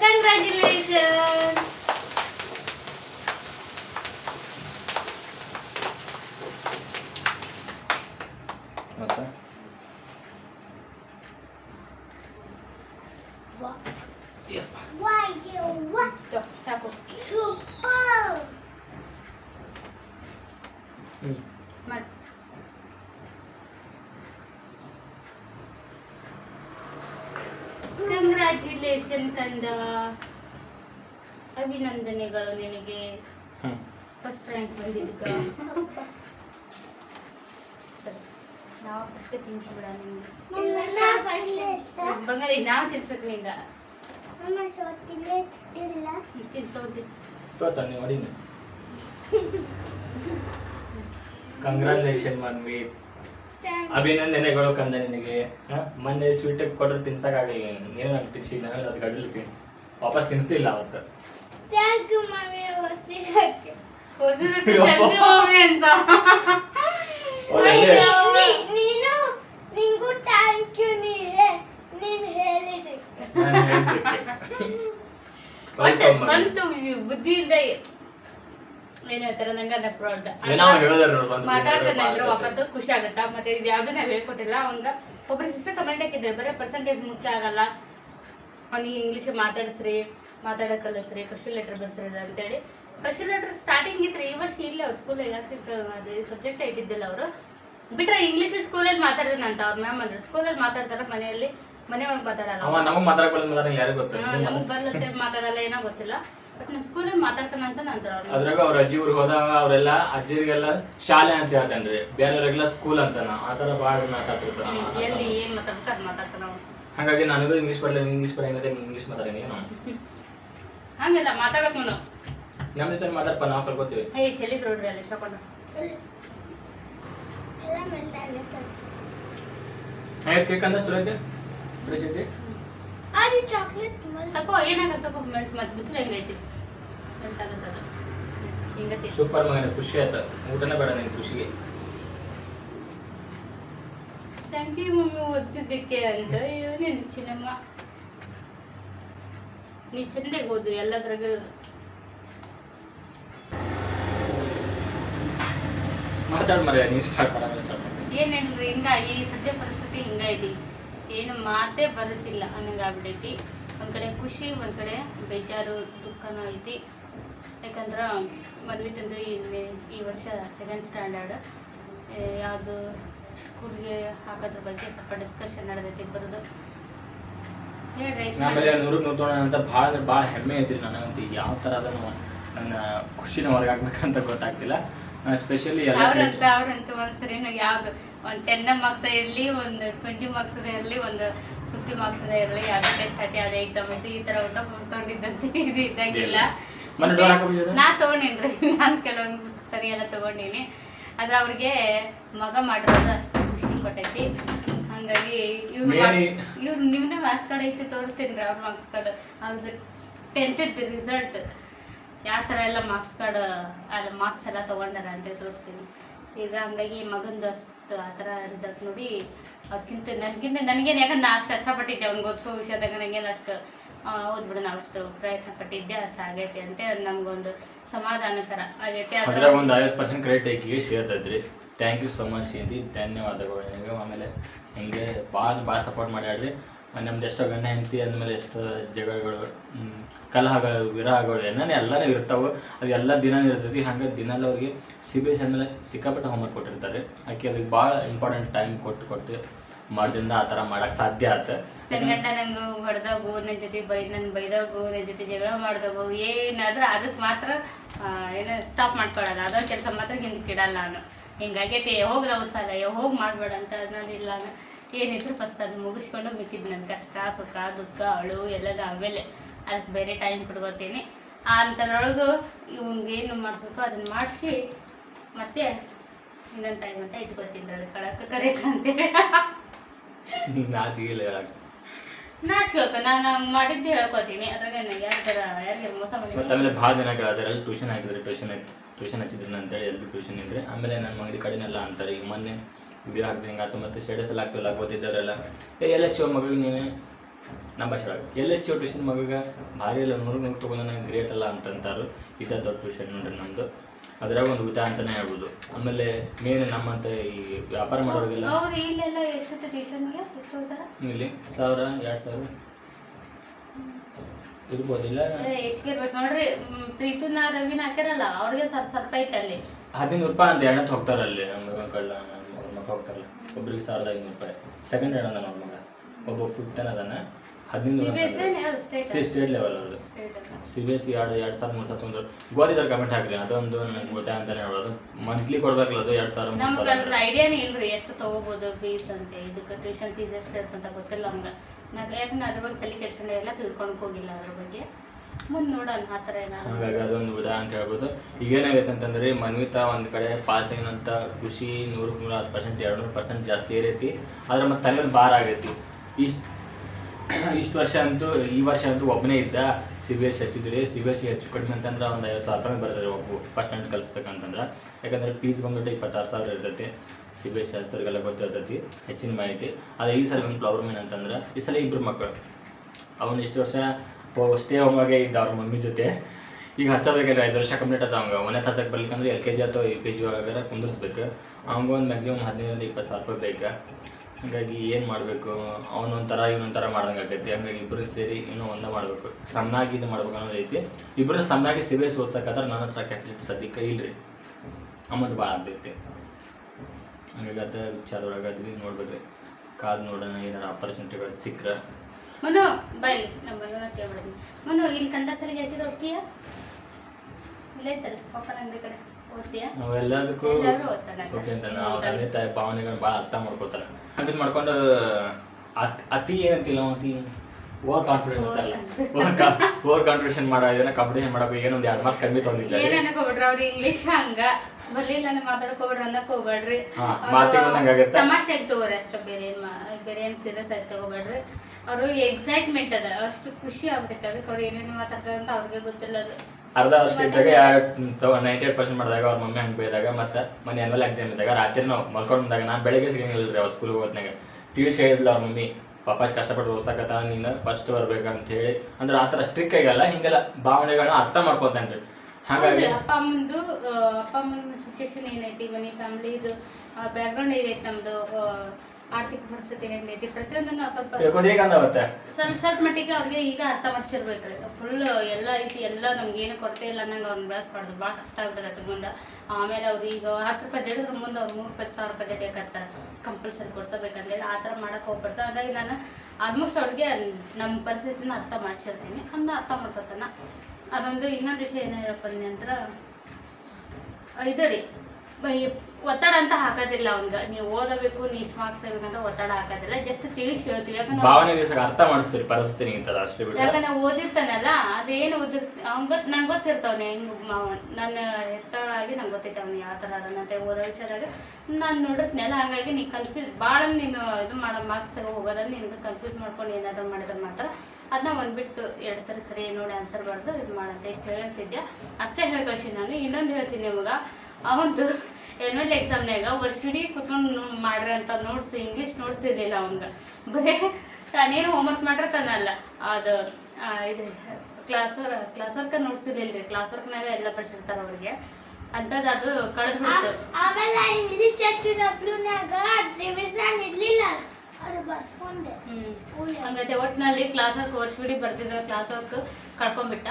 ಕಂಗ್ರ್ಯಾಚುಲೇಷನ್ ಮತ್ತೆ Why you what ತೊ, ಚಾಕು super ಹ್ಞೂ ಮಾಡಿ ಕಂಗ್ರ್ಯಾಚುಲೇಷನ್ ಕಂದ ಅಭಿನಂದನೆಗಳು ನಿನಗೆ ಹ್ಞೂ ಫಸ್ಟ್ ರ್ಯಾಂಕ್ ಬಂದಿದ್ದಕ್ಕ ನಾವು ಫಸ್ಟ್ ತಿನ್ಸಿಬಿಡ ನಿಮ್ಗೆ Mamma första. ಬಂಗಾರ ಈಗ ನಾವು ತಿನ್ಸ್ಬೇಕು ನಿಂದ ಹೊಡೀನಿ. ಕಂಗ್ರ್ಯಾಚುಲೇಷನ್ ಮನ್ವಿ. ಅಭಿನಂದನೆಗಳು ಕಂದ ನಿನಗೆ? ಮೊನ್ನೆ ಸ್ವೀಟ್ ಕೊಟ್ಟರೆ ತಿನ್ಸಕ್ಕಾಗಲಿಲ್ಲ ನೀನು. ನಂಗೆ ತಿನ್ಸಿ ನಾನು ಅದು ಗಡ್ಲಿರ್ತೀನಿ ವಾಪಸ್ ತಿನ್ಸ್ಲಿಲ್ಲ ಅವತ್ತು. Thank you mummy. ಅಂತ. ಹೌದല്ലേ? ನೀನು ನಿಂಗೂ ಥ್ಯಾಂಕ್ ಯು ನೀನೇ. ನೀನು ಹೇಳಿದೆ. ನಾನು ಒಟ್ಟು. ಸ್ವಂತ ಬುದ್ಧಿಯಿಂದ ಏನ್ ಹೇಳ್ತಾರ ನಂಗೆ ಅದ ಪ್ರಾಡ್ ಸ್ವಂತ ಮಾತಾಡ್ತಾನೆ ಅಂದ್ರೆ ವಾಪಸ್ ಖುಷಿ ಆಗುತ್ತಾ? ಮತ್ತೆ ಇದು ಯಾವ್ದು ನಾವ್ ಹೇಳ್ಕೊಟ್ಟಿಲ್ಲ. ಅವಂಗ ಒಬ್ರು ಸಿಸ್ಟರ್ ಕಮೆಂಟ್ ಹಾಕಿದ್ರೆ ಬರೀ ಪರ್ಸೆಂಟೇಜ್ ಮುಖ್ಯ ಆಗಲ್ಲ. ಅವ್ನಿಗೆ ಇಂಗ್ಲೀಷ್ ಮಾತಾಡಿಸ್ರಿ ಮಾತಾಡಕ್ ಕಲಿಸ್ರಿ ಕ್ವಶನ್ ಲೆಟರ್ ಬರ್ಸ್ರಿ ಅಂತೇಳಿ ಕ್ವಶನ್ ಲೆಟರ್ ಸ್ಟಾರ್ಟಿಂಗ್ ಇತ್ತು ಈ ವರ್ಷ ಇಲ್ಲ ಅವ್ರ ಸ್ಕೂಲ್ ಅದು ಸಬ್ಜೆಕ್ಟ್ ಇಟ್ಟಿದ್ದಿಲ್ಲ ಅವರು. ಬಿಟ್ರೆ ಇಂಗ್ಲೀಷ್ ಸ್ಕೂಲಲ್ಲಿ ಮಾತಾಡ್ತಾನಂತ ಅವ್ರ ಮ್ಯಾಮ್ ಅಂದ್ರೆ. ಸ್ಕೂಲಲ್ಲಿ ಮಾತಾಡ್ತಾರ ಮನೆಯಲ್ಲಿ. ಮನೆ ಒಳಗೆ ಮಾತಾಡಲ್ಲ. ಅವ ನಮಗ್ ಮಾತಾಡಕ್ ಮಾತಾಡ ಯಾರಿಗೂ ಗೊತ್ತ ನಮಗ್ ಬರ್ಲತ್ತೆ ಮಾತಾಡಲ್ಲ ಏನೋ ಗೊತ್ತಿಲ್ಲ. ಬಟ್ ನಾನು ಸ್ಕೂಲಲ್ಲಿ ಮಾತಾಡ್ತಾನಂತ ನಂತರ ಅವ್ರು ಅದ್ರಾಗ ಅವ್ರ ಅಜ್ಜಿ ಊರಿಗೆ ಹೋದಾಗ ಅವರೆಲ್ಲ ಅಜ್ಜಿರಿಗೆಲ್ಲ ಶಾಲೆ ಅಂತ ಹೇಳ್ತಾನ್ರಿ. ಬೇರೆಯವ್ರಿಗೆಲ್ಲ ಸ್ಕೂಲ್ ಅಂತಾನ. ಆತರ ಥರ ಭಾಳ ಮಾತಾಡ್ತಿರ್ತಾನ ಅವ. ಎಲ್ಲಿ ಏನ್ ಮಾತಾಡ್ತಾರೆ ಅದ್ ಮಾತಾಡ್ತಾನ ಅವ್ನು. ಹಾಗಾಗಿ ನನಗೂ ಇಂಗ್ಲೀಷ್ ಬರಲ್ಲ ಇಂಗ್ಲೀಷ್ ಬರಂಗಿಲ್ಲ ಇಂಗ್ಲೀಷ್ ಮಾತಾಡಂಗಿಲ್ಲ ನಾವು ಹಂಗಿಲ್ಲ ಮಾತಾಡಕ್ ನಾನು ನಮ್ಮ ಜೊತೆ ಮಾತಾಡಪ್ಪ ನಾವು ಕಲ್ಕೋತೀವಿ. ಚೆಲ್ಲಿ ಅಲ್ಲಿ ಇಷ್ಟಕೊಂಡು ಎಲ್ಲ ಮೆಲ್ಟಾಗುತ್ತೆ ಹೇಗೆ ಚಲೋ ಐತೆ? ಫ್ರೆಶ್ ಐತಿ ಅದು ಚಾಕ್ಲೇಟ್ ತಕೋ ಏನಾಗತ್ತ ತಕೋ ಮೆಲ್ಟ್ ಮತ್ತೆ ಬಿಸಿಲು ಹೆಂಗೈತಿ ಮೆಲ್ಟ್ ಆಗತ್ತದ ಹಿಂಗತಿ? ಸೂಪರ್ ಮಗನ ಖುಷಿ ಆಯ್ತ. ಊಟನೇ ಬೇಡ ನಿನ್ ಖುಷಿಗೆ. ಥ್ಯಾಂಕ್ ಯು ಮಮ್ಮಿ ಓದಿಸಿದ್ದಕ್ಕೆ ಅಂತ ಅಯ್ಯೋ ನೀನು ಚಿನ್ನಮ್ಮ ನೀ ಚಂದಾಗಿ ಓದು ಎಲ್ಲದ್ರಾಗ. ಮಾತಾಡ್ ಮರ ನೀನು ಸ್ಟಾರ್ಟ್ ಮಾಡೋದು ಸ್ಟಾರ್ಟ್ ಮಾಡಿ ಹಿಂಗ ಈ ಸದ್ಯ ಪರಿಸ್ಥಿತಿ ಹಿಂಗೈತಿ ಏನು ಮಾತೇ ಬರುತ್ತಿಲ್ಲ ಅನ್ನಂಗಾಗ್ಬಿಟ್ಟೈತಿ ಒಂದು ಕಡೆ ಖುಷಿ ಒಂದು ಕಡೆ ಬೇಜಾರು ದುಃಖನೂ ಐತಿ. ಯಾಕಂದ್ರೆ ಮದ್ವೆ ತಂದು ಈ ಈ ವರ್ಷ ಸೆಕೆಂಡ್ ಸ್ಟ್ಯಾಂಡರ್ಡ್ ಯಾವುದು ಸ್ಕೂಲ್ಗೆ ಹಾಕೋದ್ರ ಬಗ್ಗೆ ಸ್ವಲ್ಪ ಡಿಸ್ಕಷನ್ ನಡೆದೈತಿ ಬರೋದು ಆಮೇಲೆ ನೂರಕ್ಕೆ ನೂರು ಅಂತ ಭಾಳ ಅಂದ್ರೆ ಭಾಳ ಹೆಮ್ಮೆ ಐತ್ರಿ ನನಗಂತೂ. ಯಾವ ಥರ ಅದನ್ನು ನನ್ನ ಖುಷಿನ ಹೊರಗೆ ಹಾಕ್ಬೇಕಂತ ಗೊತ್ತಾಗ್ತಿಲ್ಲ ಸ್ಪೆಷಲಿ ಎಲ್ಲ ಅವ್ರಂತೂ ಅವ್ರಂತ ಒಂದ್ಸರಿ ಯಾವ್ದು ಒಂದು ಟೆನ್ ಮಾರ್ಕ್ಸ್ ಇರಲಿ ಒಂದು ಟ್ವೆಂಟಿ ಮಾರ್ಕ್ಸ್ ಇರಲಿ ಒಂದು ಫಿಫ್ಟಿ ಮಾರ್ಕ್ಸ್ ಇರಲಿ ಯಾವುದೇ ಟೆಸ್ಟ್ ಐತಿ ಅದೇ ಎಕ್ಸಾಮ್ ಇತ್ತು ಈ ತರ ಊಟ ತೊಗೊಂಡಿದ್ದಂತೆ ಇದು ಇದ್ದಂಗಿಲ್ಲ. ನಾ ತಗೊಂಡಿನ್ರಿ ನಾನು ಕೆಲವೊಂದು ಸರಿ ಎಲ್ಲ ತಗೊಂಡಿನಿ. ಆದ್ರೆ ಅವ್ರಿಗೆ ಮಗ ಮಾಡಿರೋದು ಅಷ್ಟು ಖುಷಿ ಕೊಟ್ಟೈತಿ. ಹಂಗಾಗಿ ಇವ್ರ ಇವ್ರು ನಿಮ್ದೇ ಮಾರ್ಕ್ಸ್ ಕಾರ್ಡ್ ಐತಿ ತೋರಿಸ್ತೀನಿ ರೀ ಅವ್ರ ಮಾರ್ಕ್ಸ್ ಕಾರ್ಡ್ ಅವ್ರದ್ದು ಟೆಂತ್ ಇತ್ತು ರಿಸಲ್ಟ್ ಯಾವ ಥರ ಎಲ್ಲ ಮಾರ್ಕ್ಸ್ ಕಾರ್ಡ್ ಅಲ್ಲ ಮಾರ್ಕ್ಸ್ ಎಲ್ಲ ತೊಗೊಂಡಾರ ಅಂತ ತೋರಿಸ್ತೀನಿ. ಈಗ ಹಂಗಾಗಿ ಮಗಂದು ಅಷ್ಟು ಆ ಥರ ರಿಸಲ್ಟ್ ನೋಡಿ ಅದಕ್ಕಿಂತ ನನಗಿಂತ ನನಗೇನು ಯಾಕಂದ್ರೆ ನಾ ಅಷ್ಟು ಕಷ್ಟಪಟ್ಟಿದ್ದೆ ಅವ್ನಿಗೆ ಓದಿಸೋ ವಿಷಯದಾಗ ನನಗೇನು ಅಷ್ಟು ಓದ್ಬಿಡು ನಾವು ಅಷ್ಟು ಪ್ರಯತ್ನ ಪಟ್ಟಿದ್ದೆ ಅಷ್ಟು ಆಗೈತೆ ಅಂತ ನಮಗೊಂದು ಸಮಾಧಾನಕರ ಆಗೈತೆ. ಅದ್ರ ಒಂದು ಐವತ್ತು ಪರ್ಸೆಂಟ್ ಕ್ರೆಡಿಟ್ ಐಕಿಗೆ ಸೇರ್ತದ್ರಿ ಥ್ಯಾಂಕ್ ಯು ಸೊ ಮಚ್ ಇಂದಿ ಧನ್ಯವಾದಗಳು ನಿಮಗೆ ಆಮೇಲೆ ಹಿಂಗೆ ಭಾಳ ಭಾಳ ಸಪೋರ್ಟ್ ಮಾಡ್ಯಾಡ್ರಿ. ನಮ್ದು ಎಷ್ಟೋ ಗಂಡ ಹೆಂಡತಿ ಅಂದಮೇಲೆ ಎಷ್ಟೋ ಜಗಳಗಳು ಕಲಹಗಳು, ವಿರಹಗಳು, ಏನೇನು ಎಲ್ಲಾನು ಇರ್ತಾವೆ ಅದು ಎಲ್ಲ ದಿನ ಇರ್ತೈತಿ. ಹಂಗೆ ದಿನಲ್ಲಿ ಅವ್ರಿಗೆ ಸಿ ಬಿ ಎಸ್ ಮೇಲೆ ಸಿಕ್ಕಾಪಟ್ಟೆ ಹೋಮ್ವರ್ಕ್ ಕೊಟ್ಟಿರ್ತಾರೆ. ಆಕೆ ಅದಕ್ಕೆ ಭಾಳ ಇಂಪಾರ್ಟೆಂಟ್ ಟೈಮ್ ಕೊಟ್ಟು ಕೊಟ್ಟು ಮಾಡ್ದಿಂದ ಆ ಥರ ಮಾಡೋಕ್ಕೆ ಸಾಧ್ಯ ಆತ. ಗಂಡ ನಂಗೆ ಹೊಡೆದಾಗು, ನನ್ನ ಜೊತೆ ಬೈ ನನ್ನ ಬೈದಾಗು, ನನ್ನ ಜೊತೆ ಜಗಳ ಮಾಡಿದಾಗು, ಏನಾದ್ರೂ ಅದಕ್ಕೆ ಮಾತ್ರ ಏನು ಸ್ಟಾಪ್ ಮಾಡ್ಕೊಳ್ಳೋದು. ಅದರ ಕೆಲಸ ಮಾತ್ರ ಹಿಂದಕ್ಕೆ ಇಡಲ್ಲ ನಾನು. ಹಿಂಗಾಗೈತಿ, ಹೋಗಿ ನಾವು ಸಲ ಹೋಗಿ ಮಾಡಬೇಡ ಅಂತ ಅನ್ನೋದಿಲ್ಲ ನಾನು. ಏನಿದ್ರು ಫಸ್ಟ್ ಅದು ಮುಗಿಸ್ಕೊಂಡು ಮಿಕ್ಕಿದ್ದು ನನ್ನ ಕಷ್ಟ, ಸುಖ, ದುಃಖ, ಅಳು, ಎಲ್ಲದ ಆಮೇಲೆ. ಅದಕ್ಕೆ ಬೇರೆ ಟೈಮ್ ಕೊಡ್ಕೋತೀನಿ. ಅಂಥದ್ರೊಳಗೆ ಇವಂಗೆ ಏನು ಮಾಡಿಸ್ಬೇಕು ಅದನ್ನ ಮಾಡಿಸಿ ಮತ್ತೆ ಇನ್ನೊಂದು ಟೈಮ್ ಅಂತ ಇಟ್ಕೋತೀನಿ ಅದು ಕಳಕ್ಕೆ ಕರೆಕ ಅಂತೇಳಿ ನಾಚಿಗಿಲ್ಲ ಹೇಳಕ್ಕೆ. ನಾಚ್ಕೋಕ ನಾನು ಮಾಡಿದ್ದು ಹೇಳ್ಕೊತೀನಿ. ಅದ್ರಾಗ ಯಾರ ಥರ ಯಾರಿಗೆ ಮೋಸ ಮತ್ತು ಆಮೇಲೆ ಭಾಳ ಜನ ಕೇಳಾದ್ರೆ ಎಲ್ಲ ಟ್ಯೂಷನ್ ಹಾಕಿದ್ರೆ ಟ್ಯೂಷನ್ ಟ್ಯೂಷನ್ ಹಚ್ಚಿದ್ರು ಅಂತೇಳಿ ಎಲ್ಲರೂ ಟ್ಯೂಷನ್ ಇದ್ರೆ ಆಮೇಲೆ ನನ್ನ ಅಂಗಡಿ ಕಡೆನೆಲ್ಲ ಅಂತಾರೆ. ಈಗ ಮೊನ್ನೆ ವಿಡಿಯೋ ಹಾಕ್ದಂಗೆ ಆಯ್ತು ಮತ್ತು ಸ್ಟೇಟಸ್ ಎಲ್ಲ ಹಾಕ್ತಿಲ್ಲ ಓದಿದ್ದವರೆಲ್ಲ ಏ ಎಲ್ಲ ಶಿವಮೊಗ್ಗ ಮಗಗೆ ನೀನು. ನಮ್ಮ ಭಾಷೆ ಒಳಗೆ. ಎಲ್ಲ ಚಿವ ಟ್ಯೂಷನ್ ಮಗಗೆ ಭಾರಿ ಎಲ್ಲ ನೂರು ನೂರು ತೊಗೊಂಡ ಗ್ರೇಟ್ ಅಲ್ಲ ಅಂತಂತಾರು. ಇದ ದೊಡ್ಡ ಟ್ಯೂಷನ್ ನೋಡ್ರಿ ನಮ್ಮದು ಅದ್ರಾಗ ಒಂದು ಉಳಿತಾಯ ಅಂತಲೇ ಹೇಳ್ಬೋದು. ಆಮೇಲೆ ಮೇನ್ ನಮ್ಮಂತ ಈ ವ್ಯಾಪಾರ ಮಾಡೋರಿಗೆಲ್ಲ ಇಲ್ಲಿ ಸಾವಿರ ಎರಡು ಸಾವಿರ. ಇರ್ಬೋದಿಲ್ಲ ನೋಡ್ರಿ ಮ್, ಪ್ರೀತುನ ರವಿನ ಹಾಕಿರಲ್ಲ ಅವ್ರಿಗೆ ಸ್ವಲ್ಪ ಸ್ವಲ್ಪ ಐತೆ ಅಲ್ಲಿ. ಹದಿನೈದು ರೂಪಾಯಿ ಅಂತ ಎರಡನೇ ಹೋಗ್ತಾರ ಅಲ್ಲಿ ನಮ್ಮ ಮಕ್ಕಳ ಮಕ್ಕಳು ಹೋಗ್ತಾರಲ್ಲ. ಒಬ್ರಿಗೆ ಸಾವಿರದ ಐನೂರು ರೂಪಾಯಿ. ಸೆಕೆಂಡ್ ಅದ ನಮ್ಮ ಮಗ. ಒಬ್ಬ ಫಿಫ್ತ್ ಅದಾನ. ಹದಿನೈದು ಸಿ ಸ್ಟೇಟ್ ಲೆವೆಲ್ ಅವ್ರದ್ದು ಸಿ ಬಿ ಎಸ್ ಸಿ ಎರಡು ಎರಡು ಸಾವಿರ ಮೂರು ಸಾವಿರ ತೊಂದ್ರೆ ಗೋದಿದ್ದಾರೆ ಕಮೆಂಟ್ ಹಾಕ್ರಿ ಅದೊಂದು ನನಗೆ ಗೊತ್ತಾಗ ಅಂತಾನೆ ಹೇಳೋದು. ಮಂತ್ಲಿ ಕೊಡ್ಬೇಕಲ್ಲ ಅದು ಎರಡು ಸಾವಿರ ಮೂರು ಸಾವಿರ? ಐಡಿಯಾನೇ ಇಲ್ರಿ ಎಷ್ಟು ತಗೋಬೋದು ಫೀಸ್ ಅಂತ ಇದಕ್ಕೆ ಟ್ಯೂಷನ್ ಫೀಸ್ ಎಷ್ಟು ಇರ್ತಂತ ಗೊತ್ತಿಲ್ಲ ನಮ್ಗೆ. ನಾವು ಯಾಕಂದ್ರೆ ಅದ್ರ ಬಗ್ಗೆ ತಲೆ ಕೆಡ್ಸ್ಕೊಂಡು ಎಲ್ಲ ತಿಳ್ಕೊಳಕ್ ಹೋಗಿಲ್ಲ ಅದ್ರ ಬಗ್ಗೆ. ಮುಂದೆ ನೋಡೋಣ ಆ ಥರ ಏನಾದ್ರು ಹಾಗಾಗಿ ಅದೊಂದು ಉದಾಹರಣೆ ಅಂತ ಹೇಳ್ಬೋದು. ಈಗ ಏನಾಗೈತೆ ಅಂತಂದ್ರೆ ಮನ್ವಿತಾ ಒಂದ್ ಕಡೆ ಪಾಸ್ ಏನಂತ ಖುಷಿ ನೂರು ನೂರ ಹತ್ತು ಪರ್ಸೆಂಟ್ ಎರಡು ನೂರು ಪರ್ಸೆಂಟ್ ಜಾಸ್ತಿ ಇರೈತಿ. ಆದ್ರೆ ಮತ್ತೆ ತಲೆ ಭಾರ ಆಗೈತಿ. ಇಷ್ಟು ಇಷ್ಟು ವರ್ಷ ಅಂತೂ, ಈ ವರ್ಷ ಅಂತೂ ಒಬ್ಬನೇ ಇದ್ದ ಸಿ ಬಿ ಎಸ್ ಹಚ್ಚಿದ್ರಿ, ಸಿ ಬಿ ಎಸ್ ಸಿ ಹೆಚ್ಚು ಕಡಿಮೆ ಅಂತಂದ್ರೆ ಒಂದು ಐವತ್ತು ಸಾವಿರ ರೂಪಾಯಿ ಬರ್ತದೆ ಒಬ್ಬ ಫಸ್ಟ್ ಸ್ಟ್ಯಾಂಡ್ ಕಲಿಸ್ಬೇಕಂತಂದ್ರೆ. ಯಾಕಂದ್ರೆ ಫೀಸ್ ಬಂದ್ಬಿಟ್ಟು ಇಪ್ಪತ್ತಾರು ಸಾವಿರ ಇರ್ತೈತಿ, ಸಿ ಬಿ ಎಸ್ ಶಾಸ್ತ್ರಗೆಲ್ಲ ಗೊತ್ತಿರ್ತೈತಿ ಹೆಚ್ಚಿನ ಮಾಹಿತಿ. ಆದರೆ ಈ ಸಲ ಒಂದು ಪ್ರಾಬ್ಲಮ್ ಏನಂತಂದ್ರೆ ಈ ಸಲ ಇಬ್ಬರು ಮಕ್ಕಳು ಅವನು ಇಷ್ಟು ವರ್ಷ ಸ್ಟೇ ಹೋಮಾಗೆ ಇದ್ದ ಅವ್ರ ಮಮ್ಮಿ ಜೊತೆ. ಈಗ ಹಚ್ಚಬೇಕಲ್ಲ ಐದು ವರ್ಷ ಕಂಪ್ಲೀಟ್ ಆದ ಅವಂಗೆ. ಒಂದೇ ಹಚ್ಚಕ್ಕೆ ಬರ್ಲಿಕ್ಕಂದ್ರೆ ಎಲ್ ಕೆ ಜಿ ಅಥವಾ ಯು ಕೆ ಜಿ ಒಳಗಾರ ಕುಂದಿರ್ಸ್ಬೇಕು. ಅವಂಗೆ ಒಂದು ಮ್ಯಾಕ್ಸಿಮಮ್ ಹದಿನೈದರಿಂದ ಇಪ್ಪತ್ತು ಸಾವಿರ ರೂಪಾಯಿ ಬೇಕು. ಹಾಗಾಗಿ ಏನು ಮಾಡಬೇಕು? ಅವನೊಂಥರ ಇವನೊಂಥರ ಮಾಡ್ದಂಗೆ ಆಗೈತಿ ಹಂಗಾಗಿ ಇಬ್ಬರು ಸೇರಿ ಇನ್ನೂ ಒಂದೇ ಮಾಡಬೇಕು. ಸಣ್ಣಾಗಿ ಇದು ಮಾಡ್ಬೇಕು ಅನ್ನೋದೈತಿ ಇಬ್ಬರು ಸಣ್ಣಾಗಿ ಸಿ ಬಿ ಎಸ್ ಓದ್ಸಕ್ಕಾದ್ರೆ ನನ್ನ ಹತ್ರ ಕ್ಯಾಪಿಟಲ್ ಸದ್ಯಕ್ಕೆ ಇಲ್ರಿ. ಅಮೌಂಟ್ ಭಾಳ ಆಗ್ತೈತಿ. ಹಂಗಾಗಿ ಅದ ವಿಚಾರ ಒಳಗಾದ್ವಿ ನೋಡ್ಬೇಕ್ರಿ. ಕಾದು ನೋಡೋಣ ಏನಾರ ಆಪರ್ಚುನಿಟಿಗಳು ಸಿಕ್ಕರೆ. ಮನು ಬಾಯ್ ನಮ್ಮ ಕೇಳ್ಬಿಡ್ತೀನಿ. ಮನು ಇಲ್ಲಿ ಕಂಡ ಸರಿಗೆ ಹಾಕಿದ ಹೋಗ್ತೀಯ ಇಲ್ಲೇ ಕಡೆ. ಓದ್ತೀಯ? ನಾವೆಲ್ಲದಕ್ಕೂ. ಓಕೆ ಅಂತ ನಾವು ತಂದೆ ತಾಯಿ ಭಾವನೆಗಳನ್ನ ಭಾಳ ಅರ್ಥ ಮಾಡ್ಕೋತಾರೆ ಅದನ್ನ ಮಾಡ್ಕೊಂಡು ಅತ್- ಅತಿ ಏನಂತಿಲ್ಲ ಅತಿ ಓವರ್ ಕಾನ್ಫಿಡೆಂಟ್ ಅಂತಾರಲ್ಲ ಓವರ್ ಕಾನ್ಫಿಡೆನ್ಸ್ ಮಾಡೋ ಇದನ್ನ ಕಾಂಪಿಟೇಷನ್ ಮಾಡೋಕೆ ಏನೊಂದು ಎರಡು ಮಾರ್ಕ್ಸ್ ಕಮ್ಮಿ ತೊಗೊಂಡಿದ್ದಾರೆ ಏನ್ ಅನ್ಕೋಬಿಡ್ರಿ ಅವ್ರು ಇಂಗ್ಲೀಷ್ ಹಂಗ. ಬರ್ಲಿಲ್ಲ ಅಂದ್ರೆ ಮಾತಾಡ್ಕೋಬಿಡ್ರಿ ಅನ್ನಕ್ ಹೋಗ್ಬೇಡ್ರಿ ಮಾತಿಗೆ ಬಂದಂಗ್ ಆಗತ್ತೆ. ತಮಾಷೆಗೆ ತಗೋರಿ ಅಷ್ಟ ಬೇರೆ ಏನ್ ಬೇರೆ ಏನ್ ಸೀರಿಯಸ್ ಆಗಿ ತಗೋಬೇಡ್ರಿ. ಅವರು ಎಕ್ಸೈಟ್ಮೆಂಟ್ ಅದ ಅಷ್ಟು ಖುಷಿ ಆಗ್ಬಿಟ್ಟೈತೆ. ಅದಕ್ಕೆ ಅವ್ರು ಏನೇನು ಮಾತಾಡ್ತಾರೆ ಅಂತ ಅವ್ರಿಗೆ ಗೊತ್ತಿಲ್ಲ ಅದು. ಅರ್ಧ ವರ್ಷ ಇದ್ದಾಗ ನೈಂಟಿ ಏಟ್ ಪರ್ಸೆಂಟ್ ಮಾಡಿದಾಗ ಅವ್ರ ಮಮ್ಮಿ ಹಂಗೆ ಬೈದಾಗ ಮತ್ತೆ ಮನೆ ಎಲ್ಲ ಎಕ್ಸಾಮ್ ಇದ್ದಾಗ ರಾತ್ರಿ ನಾವು ಮಲ್ಕೊಂಡು ಬಂದಾಗ ನಾನು ಬೆಳಗ್ಗೆ ಸಿಗಂಗಿಲ್ಲ ರೀ ಅವ್ರ ಸ್ಕೂಲ್ಗೆ ಹೋಗೋದ್ನಾಗ ತಿಳಿಸಿ ಹೇಳಿದ್ಲ ಅವ್ರ ಮಮ್ಮಿ ಪಾಪ ಅಷ್ಟು ಕಷ್ಟಪಟ್ಟು ಓದ್ಸಕತ್ತ ನೀನು ಫಸ್ಟ್ ಬರ್ಬೇಕಂತ ಹೇಳಿ ಅಂದ್ರೆ ಆ ಥರ ಸ್ಟ್ರಿಕ್ ಆಗಲ್ಲ ಹಿಂಗೆಲ್ಲ ಭಾವನೆಗಳನ್ನ ಅರ್ಥ ಮಾಡ್ಕೊತಾನೆ ರೀ ಹಾಗಾಗಿ ಅಪ್ಪ ಅಮ್ಮಂದು ಅಪ್ಪ ಅಮ್ಮನ ಸಿಚುವೇಶನ್ ಏನೈತಿ? ಮನೆ ಫ್ಯಾಮಿಲಿ ಇದು ಬ್ಯಾಕ್ಗ್ರೌಂಡ್ ಏನೈತಿ ನಮ್ದು? ಆ, ಆರ್ಥಿಕ ಪರಿಸ್ಥಿತಿ ಹೆಂಗೈತಿ ಪ್ರತಿಯೊಂದನ್ನು ಸ್ವಲ್ಪ ಸ್ವಲ್ಪ ಸ್ವಲ್ಪ ಮಟ್ಟಿಗೆ ಅವ್ರಿಗೆ ಈಗ ಅರ್ಥ ಮಾಡಿಸಿರ್ಬೇಕ್ರಿ. ಫುಲ್ ಎಲ್ಲ ಐತಿ ಎಲ್ಲ ನಮ್ಗೆ ಏನು ಕೊರತೆ ಇಲ್ಲ ನಂಗೆ ಅವ್ನು ಬೆಳೆಸ್ಬಾರ್ದು. ಭಾಳ ಕಷ್ಟ ಆಗ್ಬಿಡತ್ತೆ ಮುಂದೆ ಆಮೇಲೆ ಅವ್ರು ಈಗ ಹತ್ತು ರೂಪಾಯಿ ದುಡಿದ್ರೆ ಮುಂದೆ ಅವ್ರು ಮೂರು ರೂಪಾಯಿ ಸಾವಿರ ರೂಪಾಯಿ ಬೇಕಾಗ್ತಾರೆ ಕಂಪಲ್ಸರಿ ಕೊಡ್ಸಬೇಕಂತೇಳಿ ಆ ಥರ ಮಾಡಕ್ಕೆ ಹೋಗ್ಬಾರ್ದು ಹಾಗಾಗಿ ನಾನು ಆಲ್ಮೋಸ್ಟ್ ಅವ್ರಿಗೆ ನಮ್ಮ ಪರಿಸ್ಥಿತಿನ ಅರ್ಥ ಮಾಡಿಸಿರ್ತೀನಿ. ಅಂದ ಅರ್ಥ ಮಾಡ್ಕೊತಾನ. ಅದೊಂದು ಇನ್ನೊಂದು ವಿಷಯ ಏನು ಹೇಳಪ್ಪ ಅಂದ್ರೆ ಇದು ರೀ. ಒತ್ತಡ ಅಂತ ಹಾಕೋದಿಲ್ಲ ಅವ್ನಿಗೆ. ನೀವು ಓದಬೇಕು ನೀ ಇಷ್ಟು ಮಾರ್ಕ್ಸ್ ಅಂತ ಒತ್ತಡ ಹಾಕೋದಿಲ್ಲ ಜಸ್ಟ್ ತಿಳಿಸಿ ಹೇಳ್ತೀವಿ. ಯಾಕಂದ್ರೆ ಭಾವನೆ ದಿವಸಕ್ಕೆ ಅರ್ಥ ಮಾಡಿಸ್ತೀರಿ ಪರಿಸ್ಥಿತಿ ಅಂತ ಅಷ್ಟೇ ಬಿಟ್ಟು ಯಾಕಂದ್ರೆ ಓದಿರ್ತಾನಲ್ಲ ಅದೇನು ಓದಿರ್ ಅವ್ನ್ ಗೊತ್ತು ನಂಗೆ ಗೊತ್ತಿರ್ತಾವನೆ ಹೆಂಗ್ ನನ್ನ ನನ್ನ ಎತ್ತಳಾಗಿ ನಂಗೆ ಗೊತ್ತೈತೆ ಅವ್ನು ಯಾವ ಥರ ಅದನ್ನಂತೆ ಓದೋ ವಿಷಯದಾಗ. ನಾನು ನೋಡಿರ್ತೀನಲ್ಲ ಹಾಗಾಗಿ ನೀ ಕನ್ಫ್ಯೂಸ್ ಭಾಳ ನೀನು ಇದು ಮಾಡೋ ಮಾರ್ಕ್ಸ್ ಹೋಗೋದ್ರಲ್ಲಿ ನಿನ್ಗೆ ಕನ್ಫ್ಯೂಸ್ ಮಾಡ್ಕೊಂಡು ಏನಾದರೂ ಮಾಡಿದ್ರೆ ಮಾತ್ರ ಅದನ್ನ ಒಂದ್ಬಿಟ್ಟು ಎರಡು ಸರಿ ಸರಿ ನೋಡಿ ಆನ್ಸರ್ ಬರೆದು ಇದು ಮಾಡಂತ ಇಷ್ಟು ಹೇಳ್ತಿದ್ದೆ ಅಷ್ಟೇ ಹೇಳ್ಕಳ್ಸಿ ನಾನು. ಇನ್ನೊಂದು ಹೇಳ್ತೀನಿ ನಿಮಗೆ. ಅವಂದು ಎನ್ವಲ್ ಎಕ್ಸಾಮ್ನಾಗ ವರ್ಷಿಡೀ ಕುತ್ಕೊಂಡು ಮಾಡ್ರಿ ಅಂತ ನೋಟ್ಸ್ ಇಂಗ್ಲೀಷ್ ನೋಟ್ಸ್ ಇರಲಿಲ್ಲ ಅವ್ನಿಗೆ. ಬರೇ ತಾನೇನು ಹೋಮ್ವರ್ಕ್ ಮಾಡಿರ್ತಾನಲ್ಲ ಅದು ಆ, ಇದು ಕ್ಲಾಸ್ ವರ್ಕ್ ಕ್ಲಾಸ್ ವರ್ಕ್ ಇರಲಿಲ್ಲ ರೀ ಕ್ಲಾಸ್ ವರ್ಕ್ನಾಗ ಎಲ್ಲ ಬರ್ಸಿರ್ತಾರೆ ಅವ್ರಿಗೆ. ಅಂಥದ್ದು ಅದು ಕಳೆದು ಬಿಡ್ತು. ಆಮೇಲೆ ಇಂಗ್ಲೀಷ್ ಡಬ್ಲ್ಯೂನಾಗ ರಿವಿಷನ್ ಇರಲಿಲ್ಲ. ಅದು ಹಂಗತೆ ಒಟ್ಟಿನಲ್ಲಿ ಕ್ಲಾಸ್ ವರ್ಕ್ ವರ್ಷವಿಡೀ ಬರ್ತಿದ್ದ ಕ್ಲಾಸ್ ವರ್ಕ್ ಕಳ್ಕೊಂಡ್ಬಿಟ್ಟ.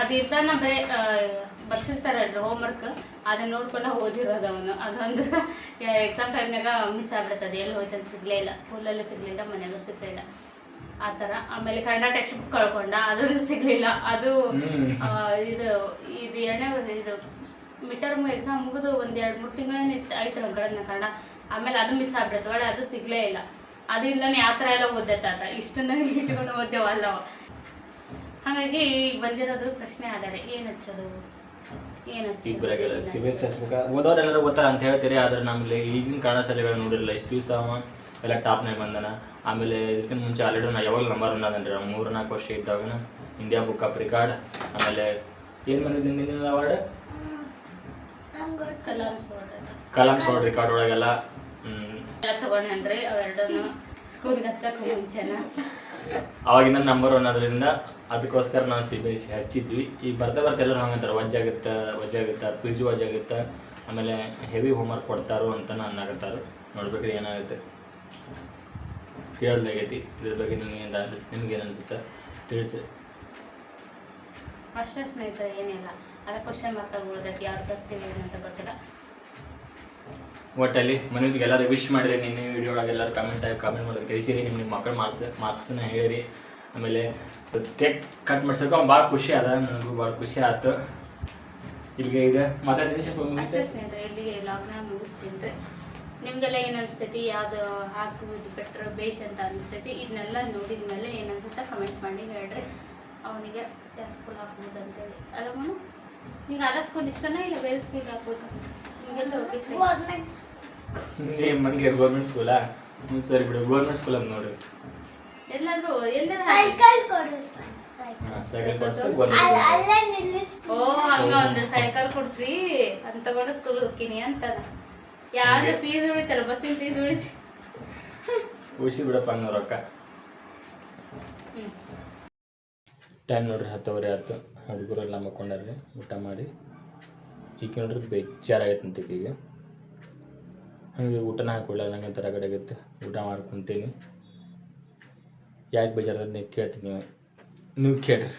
ಅದು ಇರ್ತಾನ ಬರೀ ಬರ್ಸಿರ್ತಾರಲ್ರಿ ಹೋಮ್ವರ್ಕ್ ಅದನ್ನ ನೋಡ್ಕೊಂಡು ಓದಿರೋದು ಅವನು. ಅದೊಂದು ಎಕ್ಸಾಮ್ ಟೈಮ್ನಾಗ ಮಿಸ್ ಆಗ್ಬಿಡ್ತದೆ ಎಲ್ಲಿ ಹೋಯ್ತು ಸಿಗಲೇ ಇಲ್ಲ. ಸ್ಕೂಲಲ್ಲಿ ಸಿಗ್ಲಿಲ್ಲ ಮನೆಗೂ ಸಿಗ್ಲಿಲ್ಲ ಆ ಥರ. ಆಮೇಲೆ ಕನ್ನಡ ಟೆಕ್ಸ್ಟ್ ಬುಕ್ ಕಳ್ಕೊಂಡ. ಅದೊಂದು ಸಿಗ್ಲಿಲ್ಲ. ಅದು ಇದು ಇದು ಎರಡನೇ ಇದು ಮಿಡ್ ಟರ್ಮ್ ಎಕ್ಸಾಮ್ ಮುಗಿದು ಒಂದು ಎರಡು ಮೂರು ತಿಂಗಳೇನು ಆಯ್ತು ನಮ್ಮ ಕಡೆ ಕನ್ನಡ. ಆಮೇಲೆ ಅದು ಮಿಸ್ ಆಗ್ಬಿಡ್ತು ಒಳ್ಳೆ ಅದು ಸಿಗ್ಲೇ ಇಲ್ಲ. ಅದು ಇಲ್ಲನೇ ಯಾವ ಥರ ಎಲ್ಲ ಓದ್ದೆ ತಾತ? ಇಷ್ಟನ್ನ ಇಟ್ಕೊಂಡು ಓದ್ದೇವಲ್ಲ ಹಾಗಾಗಿ ಈಗ ಬಂದಿರೋದು ಪ್ರಶ್ನೆ ಆದರೆ ಏನು ಹಚ್ಚೋದು ಏನು ಈಗ ಬರಾಗಿಲ್ಲ ಸಿವಿಲ್ ಹಚ್ಬೇಕ ಓದೋರೆಲ್ಲರೂ ಓದ್ತಾರ ಅಂತ ಹೇಳ್ತೀರಿ ಆದ್ರೆ ನಮ್ಗೆ ಈಗಿನ ಕನ್ನಡ ಶಾಲೆಗಳು ನೋಡಿರಲಿಲ್ಲ. ಇಷ್ಟು ದಿವಸ ಅವ ಎಲ್ಲ ಟಾಪ್ನಾಗ ಬಂದನ. ಆಮೇಲೆ ಇದಕ್ಕಿಂತ ಮುಂಚೆ ಆಲ್ರೆಡಿ ನಾ ಯಾವಾಗ ನಂಬರ್ ಒನ್ ಅದನ್ರಿ. ಮೂರು ನಾಲ್ಕು ವರ್ಷ ಇದ್ದಾಗನ ಇಂಡಿಯಾ ಬುಕ್ ಆಫ್ ರಿಕಾರ್ಡ್ ಆಮೇಲೆ ಏನು ಬಂದಿದ್ದು ನಿಂದಿನ ಅವಾರ್ಡ್ ಕಲಾಂ ಸೋಡ್ ರಿಕಾರ್ಡ್ ಒಳಗೆಲ್ಲ. ತಗೊಂಡ್ರಿ ಅವೆರಡನ್ನು ಸ್ಕೂಲ್ಗೆ ಹಚ್ಚಕ್ಕೆ ಮುಂಚೆನ? ಅವಾಗಿಂದ ನಂಬರ್ ಒನ್ ಅದರಿಂದ ಅದಕ್ಕೋಸ್ಕರ ನಾವು ಸಿ ಬಿ ಸಿ ಹಚ್ಚಿದ್ವಿ. ಈಗ ಬರ್ತಾ ಬರ್ತಾ ಎಲ್ಲರೂ ಹಂಗಂತಾರೆ ವಜ್ ಆಗುತ್ತೆ ವಜ್ ಆಗುತ್ತೆ ಆಮೇಲೆ ಹೆವಿ ಹೋಮ್ವರ್ಕ್ ಕೊಡ್ತಾರೋ ಅಂತ ಅನ್ನಾಗತ್ತಾರು ನೋಡ್ಬೇಕ್ರಿ ಏನಾಗುತ್ತೆ. ಕೇಳ್ದಾಗೈತಿ ಇದ್ರ ಬಗ್ಗೆ ನಿಮ್ಗೆ ನಿಮ್ಗೆ ಏನು ಅನಿಸುತ್ತೆ? ತಿಳಿಸಿ. ಅಷ್ಟೇ ಸ್ನೇಹಿತರೆ, ಏನಿಲ್ಲ. ಅದ ಕ್ವಶನ್ ಮಾರ್ಕ್ ಉಳಿದೈತಿ ಯಾರು ಕಸ್ತೀವಿ ಅಂತ ಗೊತ್ತಿಲ್ಲ. ಒಟ್ಟಲ್ಲಿ ಮನೆಗೆ ಎಲ್ಲರೂ ವಿಶ್ ಮಾಡಿರಿ ನಿನ್ನೆ ವಿಡಿಯೋ ಒಳಗೆ ಎಲ್ಲರೂ ಕಮೆಂಟ್ ಆಗಿ ಕಮೆಂಟ್ ಮಾಡೋದು ಕಳಿಸಿರಿ ನಿಮ್ಮ ನಿಮ್ಮ ಮಕ್ಕಳು ಮಾರ್ಕ್ಸ್ ಮಾರ್ಕ್ಸ್ನ ಹೇಳಿರಿ. ಆಮೇಲೆ ಕೇಕ್ ಕಟ್ ಮಾಡ್ಸೋಕೆ ಅವ್ನು ಭಾಳ ಖುಷಿ ಅದ ನನಗೂ ಭಾಳ ಖುಷಿ ಆಯ್ತು. ಇಲ್ಲಿಗೆ ಈಗ ಮಾತಾಡ್ತೀನಿ ಸ್ನೇಹಿತರೆ, ಇಲ್ಲಿಗೆ ಲಾಗ್ನ ಮುಗಿಸ್ತೀನಿ. ರೀ ನಿಮ್ಗೆಲ್ಲ ಏನು ಅನಿಸ್ತೈತಿ? ಯಾವ್ದು ಹಾಕುವುದು ಬೆಟ್ರ್ ಬೇಸ್ ಅಂತ ಅನಿಸ್ತೈತಿ? ಇದನ್ನೆಲ್ಲ ನೋಡಿದ ಮೇಲೆ ಏನು ಅನಿಸುತ್ತೆ ಕಮೆಂಟ್ ಮಾಡಿ ಹೇಳ್ರಿ. ಅವನಿಗೆ ಯಾವ ಸ್ಕೂಲ್ ಹಾಕ್ಬೋದು ಅಂತೇಳಿ ಅಲ್ಲ ಮನು ಈಗ ಅಲ್ಲ ಸ್ಕೂಲ್ ಇಷ್ಟನ ಇಲ್ಲ ಬೇರೆ ಸ್ಕೂಲ್ಗೆ ಹಾಕ್ಬೋದು? ನಿಮ್ಮ ಮನೆಗೆ ಗೌರ್ಮೆಂಟ್ ಸ್ಕೂಲಾ ಹ್ಞೂ ಸರಿ ಬಿಡು ಗೌರ್ಮೆಂಟ್ ಸ್ಕೂಲ್ ಅಂತ ನೋಡ್ರಿ ಎಲ್ಲಾದ್ರೂ ಎಲ್ಲಾದ್ರೂ ಸೈಕಲ್ ಸೈಕಲ್ ಅಲ್ಲ ಓ ಹಂಗ ಒಂದು ಸೈಕಲ್ ಕೊಡ್ಸಿ. ಅಂತ ತಗೊಂಡು ಸ್ಕೂಲ್ ಹೋಗ್ತೀನಿ ಅಂತ ಯಾರು ಫೀಸ್ ಉಳಿತಲ್ಲ ಬಸ್ಸಿನ ಫೀಸ್ ಉಳಿತಿ? ಉಳಿಸಿ ಬಿಡಪ್ಪ ಅನ್ನೋ ರೊಕ್ಕ. ಟೈಮ್ ನೋಡ್ರಿ ಹತ್ತುವರೆ ಹತ್ತು. ಹುಡುಗರೆಲ್ಲ ಮಕ್ಕೊಂಡಾರ್ರಿ ಊಟ ಮಾಡಿ. ಈಗ ನೋಡ್ರಿ ಬೇಜಾರಾಗೈತೆ ಈಗ. ಹಂಗೆ ಊಟನ ಹಾಕೊಳ್ಳ ನಂಗೆ ಒಂಥರ ಕಡೆ ಆಗೈತೆ ಊಟ ಮಾಡ್ಕೊತೀನಿ. ಯಾಕೆ ಬೇಜಾರ ನೀವು ಕೇಳ್ತೀನಿ ನೀವು. ಕೇಳ್ರಿ.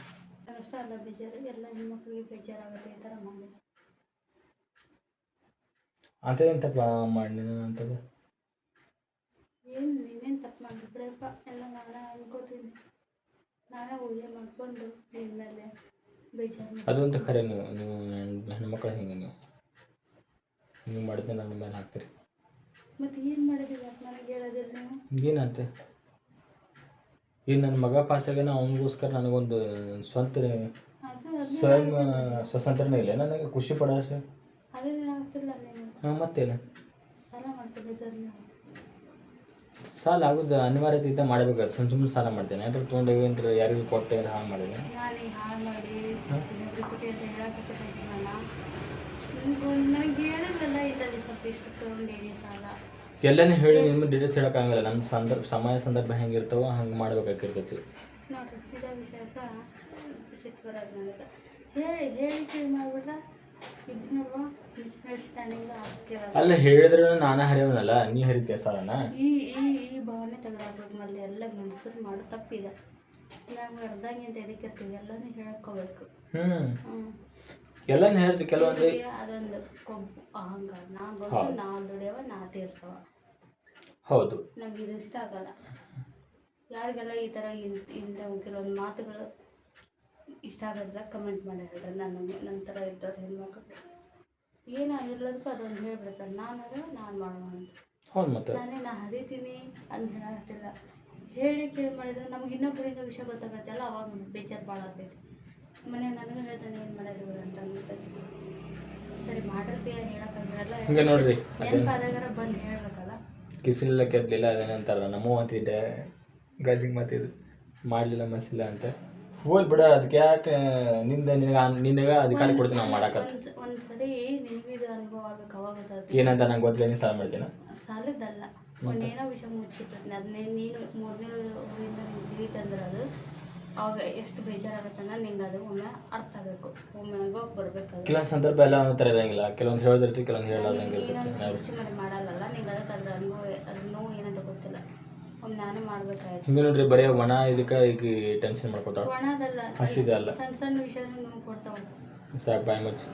ಅಷ್ಟೇ ಅಲ್ಲ ಬೇಜಾರು ಎಲ್ಲ ಹೆಣ್ಮಕ್ಳಿಗೆ ಬೇಜಾರಾಗುತ್ತೆ ಈ ಥರ ಮಾಡಿ ಅಂಥದ್ದೇನು ತಪ್ಪ ಮಾಡಿ ಅಂತದ್ದು ಏನು ನೀನೇನು ತಪ್ಪು ಮಾಡಿಬಿಡ್ರಪ್ಪ ಎಲ್ಲ ನಾನೇ ಅನ್ಕೋತೀನಿ. ನಾನೇ ಊಹೆ ಮಾಡ್ಕೊಂಡು ನಿನ್ನ ಮೇಲೆ. ಬೇಜಾರು ಅದು ಅಂತ ಖರೆ ನೀವು ನೀವು ಹೆಣ್ಣು ಹೆಣ್ಮಕ್ಳು ಹಿಂಗೆ ನೀವು? ನೀವು ಮಾಡಿದ್ರೆ ನನ್ನ ಮೇಲೆ ಹಾಕ್ತೀರಿ. ಏನಂತೆ ಈಗ ನನ್ನ ಮಗ ಪಾಸ್ ಆಗ್ಯಾನ ಅವನಿಗೋಸ್ಕರ ನನಗೊಂದು ಸ್ವಂತ ಸ್ವಯಂ ಸ್ವತಂತ್ರನೇ ಇಲ್ಲ. ನನಗೆ ಖುಷಿ ಪಡೋ ಹಾಂ ಮತ್ತೇನು? ಸಾಲ ಆಗುದ ಅನಿವಾರ್ಯತೆ ಇದ್ದ ಮಾಡಬೇಕು ಸುಮ್ಮ ಸುಮ್ಮನೆ ಸಾಲ ಮಾಡ್ತೇನೆ. ಅದ್ರ ತೊಗೊಂಡು ಏನ್ರ ಯಾರಿಗೂ ಕೊಟ್ಟೆ ಏನಾರ ಹಾಳು ಮಾಡಿದೆ ನಾನು ಹಾಳು ಮಾಡಿ ಇನ್ನೊಬ್ರಿಗೆ ಕೊಟ್ಟು ಅಂತ ಹೇಳಕತ್ತಿದ್ದೆ ನಾನು ನನಗೆ ಹೇಳಿಲ್ಲಲ್ಲ ಇದರಲ್ಲಿ ಸ್ವಲ್ಪ ಇಷ್ಟು ತೊಗೊಂಡೇನಿ ಸಾಲ. ಎಲ್ಲನೇ ಹೇಳಿ ನಿಮ್ಮ ಡೀಟೇಲ್ಸ್ ಹೇಳೋಕ್ಕಾಗಲ್ಲ. ನಮ್ಮ ಸಂದರ್ಭ ಸಮಯ ಸಂದರ್ಭ ಹೆಂಗಿರ್ತಾವೋ ಹಂಗೆ ಮಾಡ್ಬೇಕಾಗಿರ್ತೈತಿ. ನೋಡ್ರಿ ಇದೇ ವಿಷಯಕ್ಕೆ ಸಿಟ್ಟು ಬರೋದು ನನಗೆ. ಹೇಳಿ ಹೇಳಿ ಕೇಳಿ ಮಾಡ್ಬಿಟ್ರೆ ಇದು ಅಲ್ಲ ಹೇಳಿದ್ರೆ ನಾನು ಹರಿಯೋನಲ್ಲ ನೀ ಹರಿತೀಯ ಸಾಲನ? ಈ ಈ ಈ ಭಾವನೆ ತೆಗೆದಾಕ್ಬೇಕು ಮಲ್ಲಿ ಎಲ್ಲ ಗಂಡಸರು ಮಾಡೋ ತಪ್ಪಿದೆ. ನಾವು ಅರ್ಧಂಗೆ ಅಂತ ಎದಕ್ಕೆ ಇರ್ತೀವಿ? ಎಲ್ಲನೂ ಹೇಳ್ಕೋಬೇಕು. ಹ್ಞೂ ಎಲ್ಲನೇ ಹೇಳ್ತೀವಿ ಕೆಲವೊಂದು ಅದೊಂದು ಕೊಬ್ಬು ಅಹಂಕಾರ ನಾ ಬಂದು ನಾ ದುಡಿಯವ ನಾ ತೀರ್ಸವ. ಹೌದು. ನಮ್ಗೆ ಇದು ಇಷ್ಟ ಆಗಲ್ಲ. ಯಾರಿಗೆಲ್ಲ ಈ ತರ ಇಂತ ಇಂಥ ಕೆಲವೊಂದು ಮಾತುಗಳು ಇಷ್ಟ ಆಗೋದಿಲ್ಲ ಕಮೆಂಟ್ ಮಾಡಿ ನಾನು ನಂತರ ನನ್ನ ಥರ ಇದ್ದವ್ರು ಹೆಣ್ಮಕ್ಳು. ಏನು ಆಗಿರ್ಲದಕ್ಕೂ ಅದೊಂದು ಹೇಳ್ಬಿಡ್ತಾರೆ ನಾನು ಅದ ನಾನು ಮಾಡೋಣ ಅಂತ. ನಾನೇ ನಾ ಹರಿತೀನಿ ಅಂತ ಹೇಳತ್ತಿಲ್ಲ ಹೇಳಿ ಕೇಳಿ ಮಾಡಿದ್ರೆ ನಮ್ಗೆ ಇನ್ನೊಬ್ಬರಿಂದ ವಿಷಯ ಗೊತ್ತಾಗತ್ತಲ್ಲ ಅವಾಗ ಬೇಜಾರು ಭಾಳ ಆಗ್ತೈತಿ. ಮನೆ ನನಗೆ ಹೇಳ್ತಾನೆ ಏನು ಮಾಡೋದು ಇವರು? ಅಂತ ಅನಿಸ್ತೈತಿ ಸರಿ. ಮಾಡಿರ್ತೀಯ ಹೇಳೋಕ್ಕಾಗಲ್ಲ. ಹಿಂಗೆ ನೋಡ್ರಿ ನೆನಪಾದಾಗಾರ ಬಂದು ಹೇಳ್ಬೇಕಲ್ಲ. ಕಿಸಿಲಿಲ್ಲ ಕೆದ್ದಲಿಲ್ಲ ಅದೇನಂತಾರ ನಮ್ಮೂ ಅಂತಿದ್ದೆ ಗಾಜಿಗೆ ಮಾತಿದ್ದು ಮಾಡಲಿಲ್ಲ ಮಸಿಲ್ಲ ಅಂತ. ಹೋಲ್ ಬಿಡ ಅದಕ್ಕೆ ಯಾಕೆ ನಿಂದ ನಿನಗೆ ನಿನಗೆ ಅಧಿಕಾರ ಕೊಡ್ತೀನಿ ನಾವು ಮಾಡಕ್ಕೆ ಒಂದು ಸರಿ ನಿನಗೆ ಇದು ಅನುಭವ ಆಗ್ಬೇಕು ಅವಾಗ ಗೊತ್ತಾಗ್ತದೆ ಏನಂತ ನಂಗೆ ಗೊತ್ತಿಲ್ಲ ನೀನು ಸಾಲ ಮಾಡ್ತೀನ? ಸಾಲದಲ್ಲ ಒಂದೇನೋ ವಿಷಯ ಮುಚ್ಚಿರ್ತದೆ ಅದನ್ನೇ ನೀನು ಮೂರನೇ ಊರಿಂದ ನೀನು ತಿಳಿ ತಂದ್ರೆ ಅದು ಅವಾಗ ಎಷ್ಟು ಬೇಜಾರಾಗುತ್ತೆ ಅಂತ ನಿಂಗೆ ಅದು ಒಮ್ಮೆ ಅರ್ಥ ಆಗಬೇಕು. ಒಮ್ಮೆ ಅನುಭವ ಬರಬೇಕು ಕೆಲವೊಂದು ಸಂದರ್ಭ ಎಲ್ಲ ಒಂದು ಥರ ಇರೋಂಗಿಲ್ಲ. ಕೆಲವೊಂದು ಹೇಳೋದಿರ್ತೀವಿ ಕೆಲವೊಂದು ಹೇಳೋದಂಗೆ ಇರ್ತೈತಿ ಮಾಡಲ್ಲ. ನಿಂಗೆ ಅದಕ್ಕೆ ಅದ್ರ ಅನುಭವ ಅದ್ರ ನೋವು ಏನಂತ ಗೊತ್ತಿಲ್ಲ. ಒಮ್ಮೆ ನಾನು ಮಾಡ್ಬೇಕಾಯ್ತು. ಹಿಂಗೆ ನೋಡ್ರಿ ಬರೀ ಒಣ ಇದಕ್ಕೆ ಈಗ ಟೆನ್ಷನ್ ಮಾಡ್ಕೊತಾಳ. ಒಣದಲ್ಲ ಹಸಿದಲ್ಲ. ಅಲ್ಲ ಸಣ್ಣ ಸಣ್ಣ ವಿಷಯ ನಮ್ಗೆ ಕೊಡ್ತಾವ. ಸಾಕು ಬಾಯಿ ಮುಚ್ಚಿ.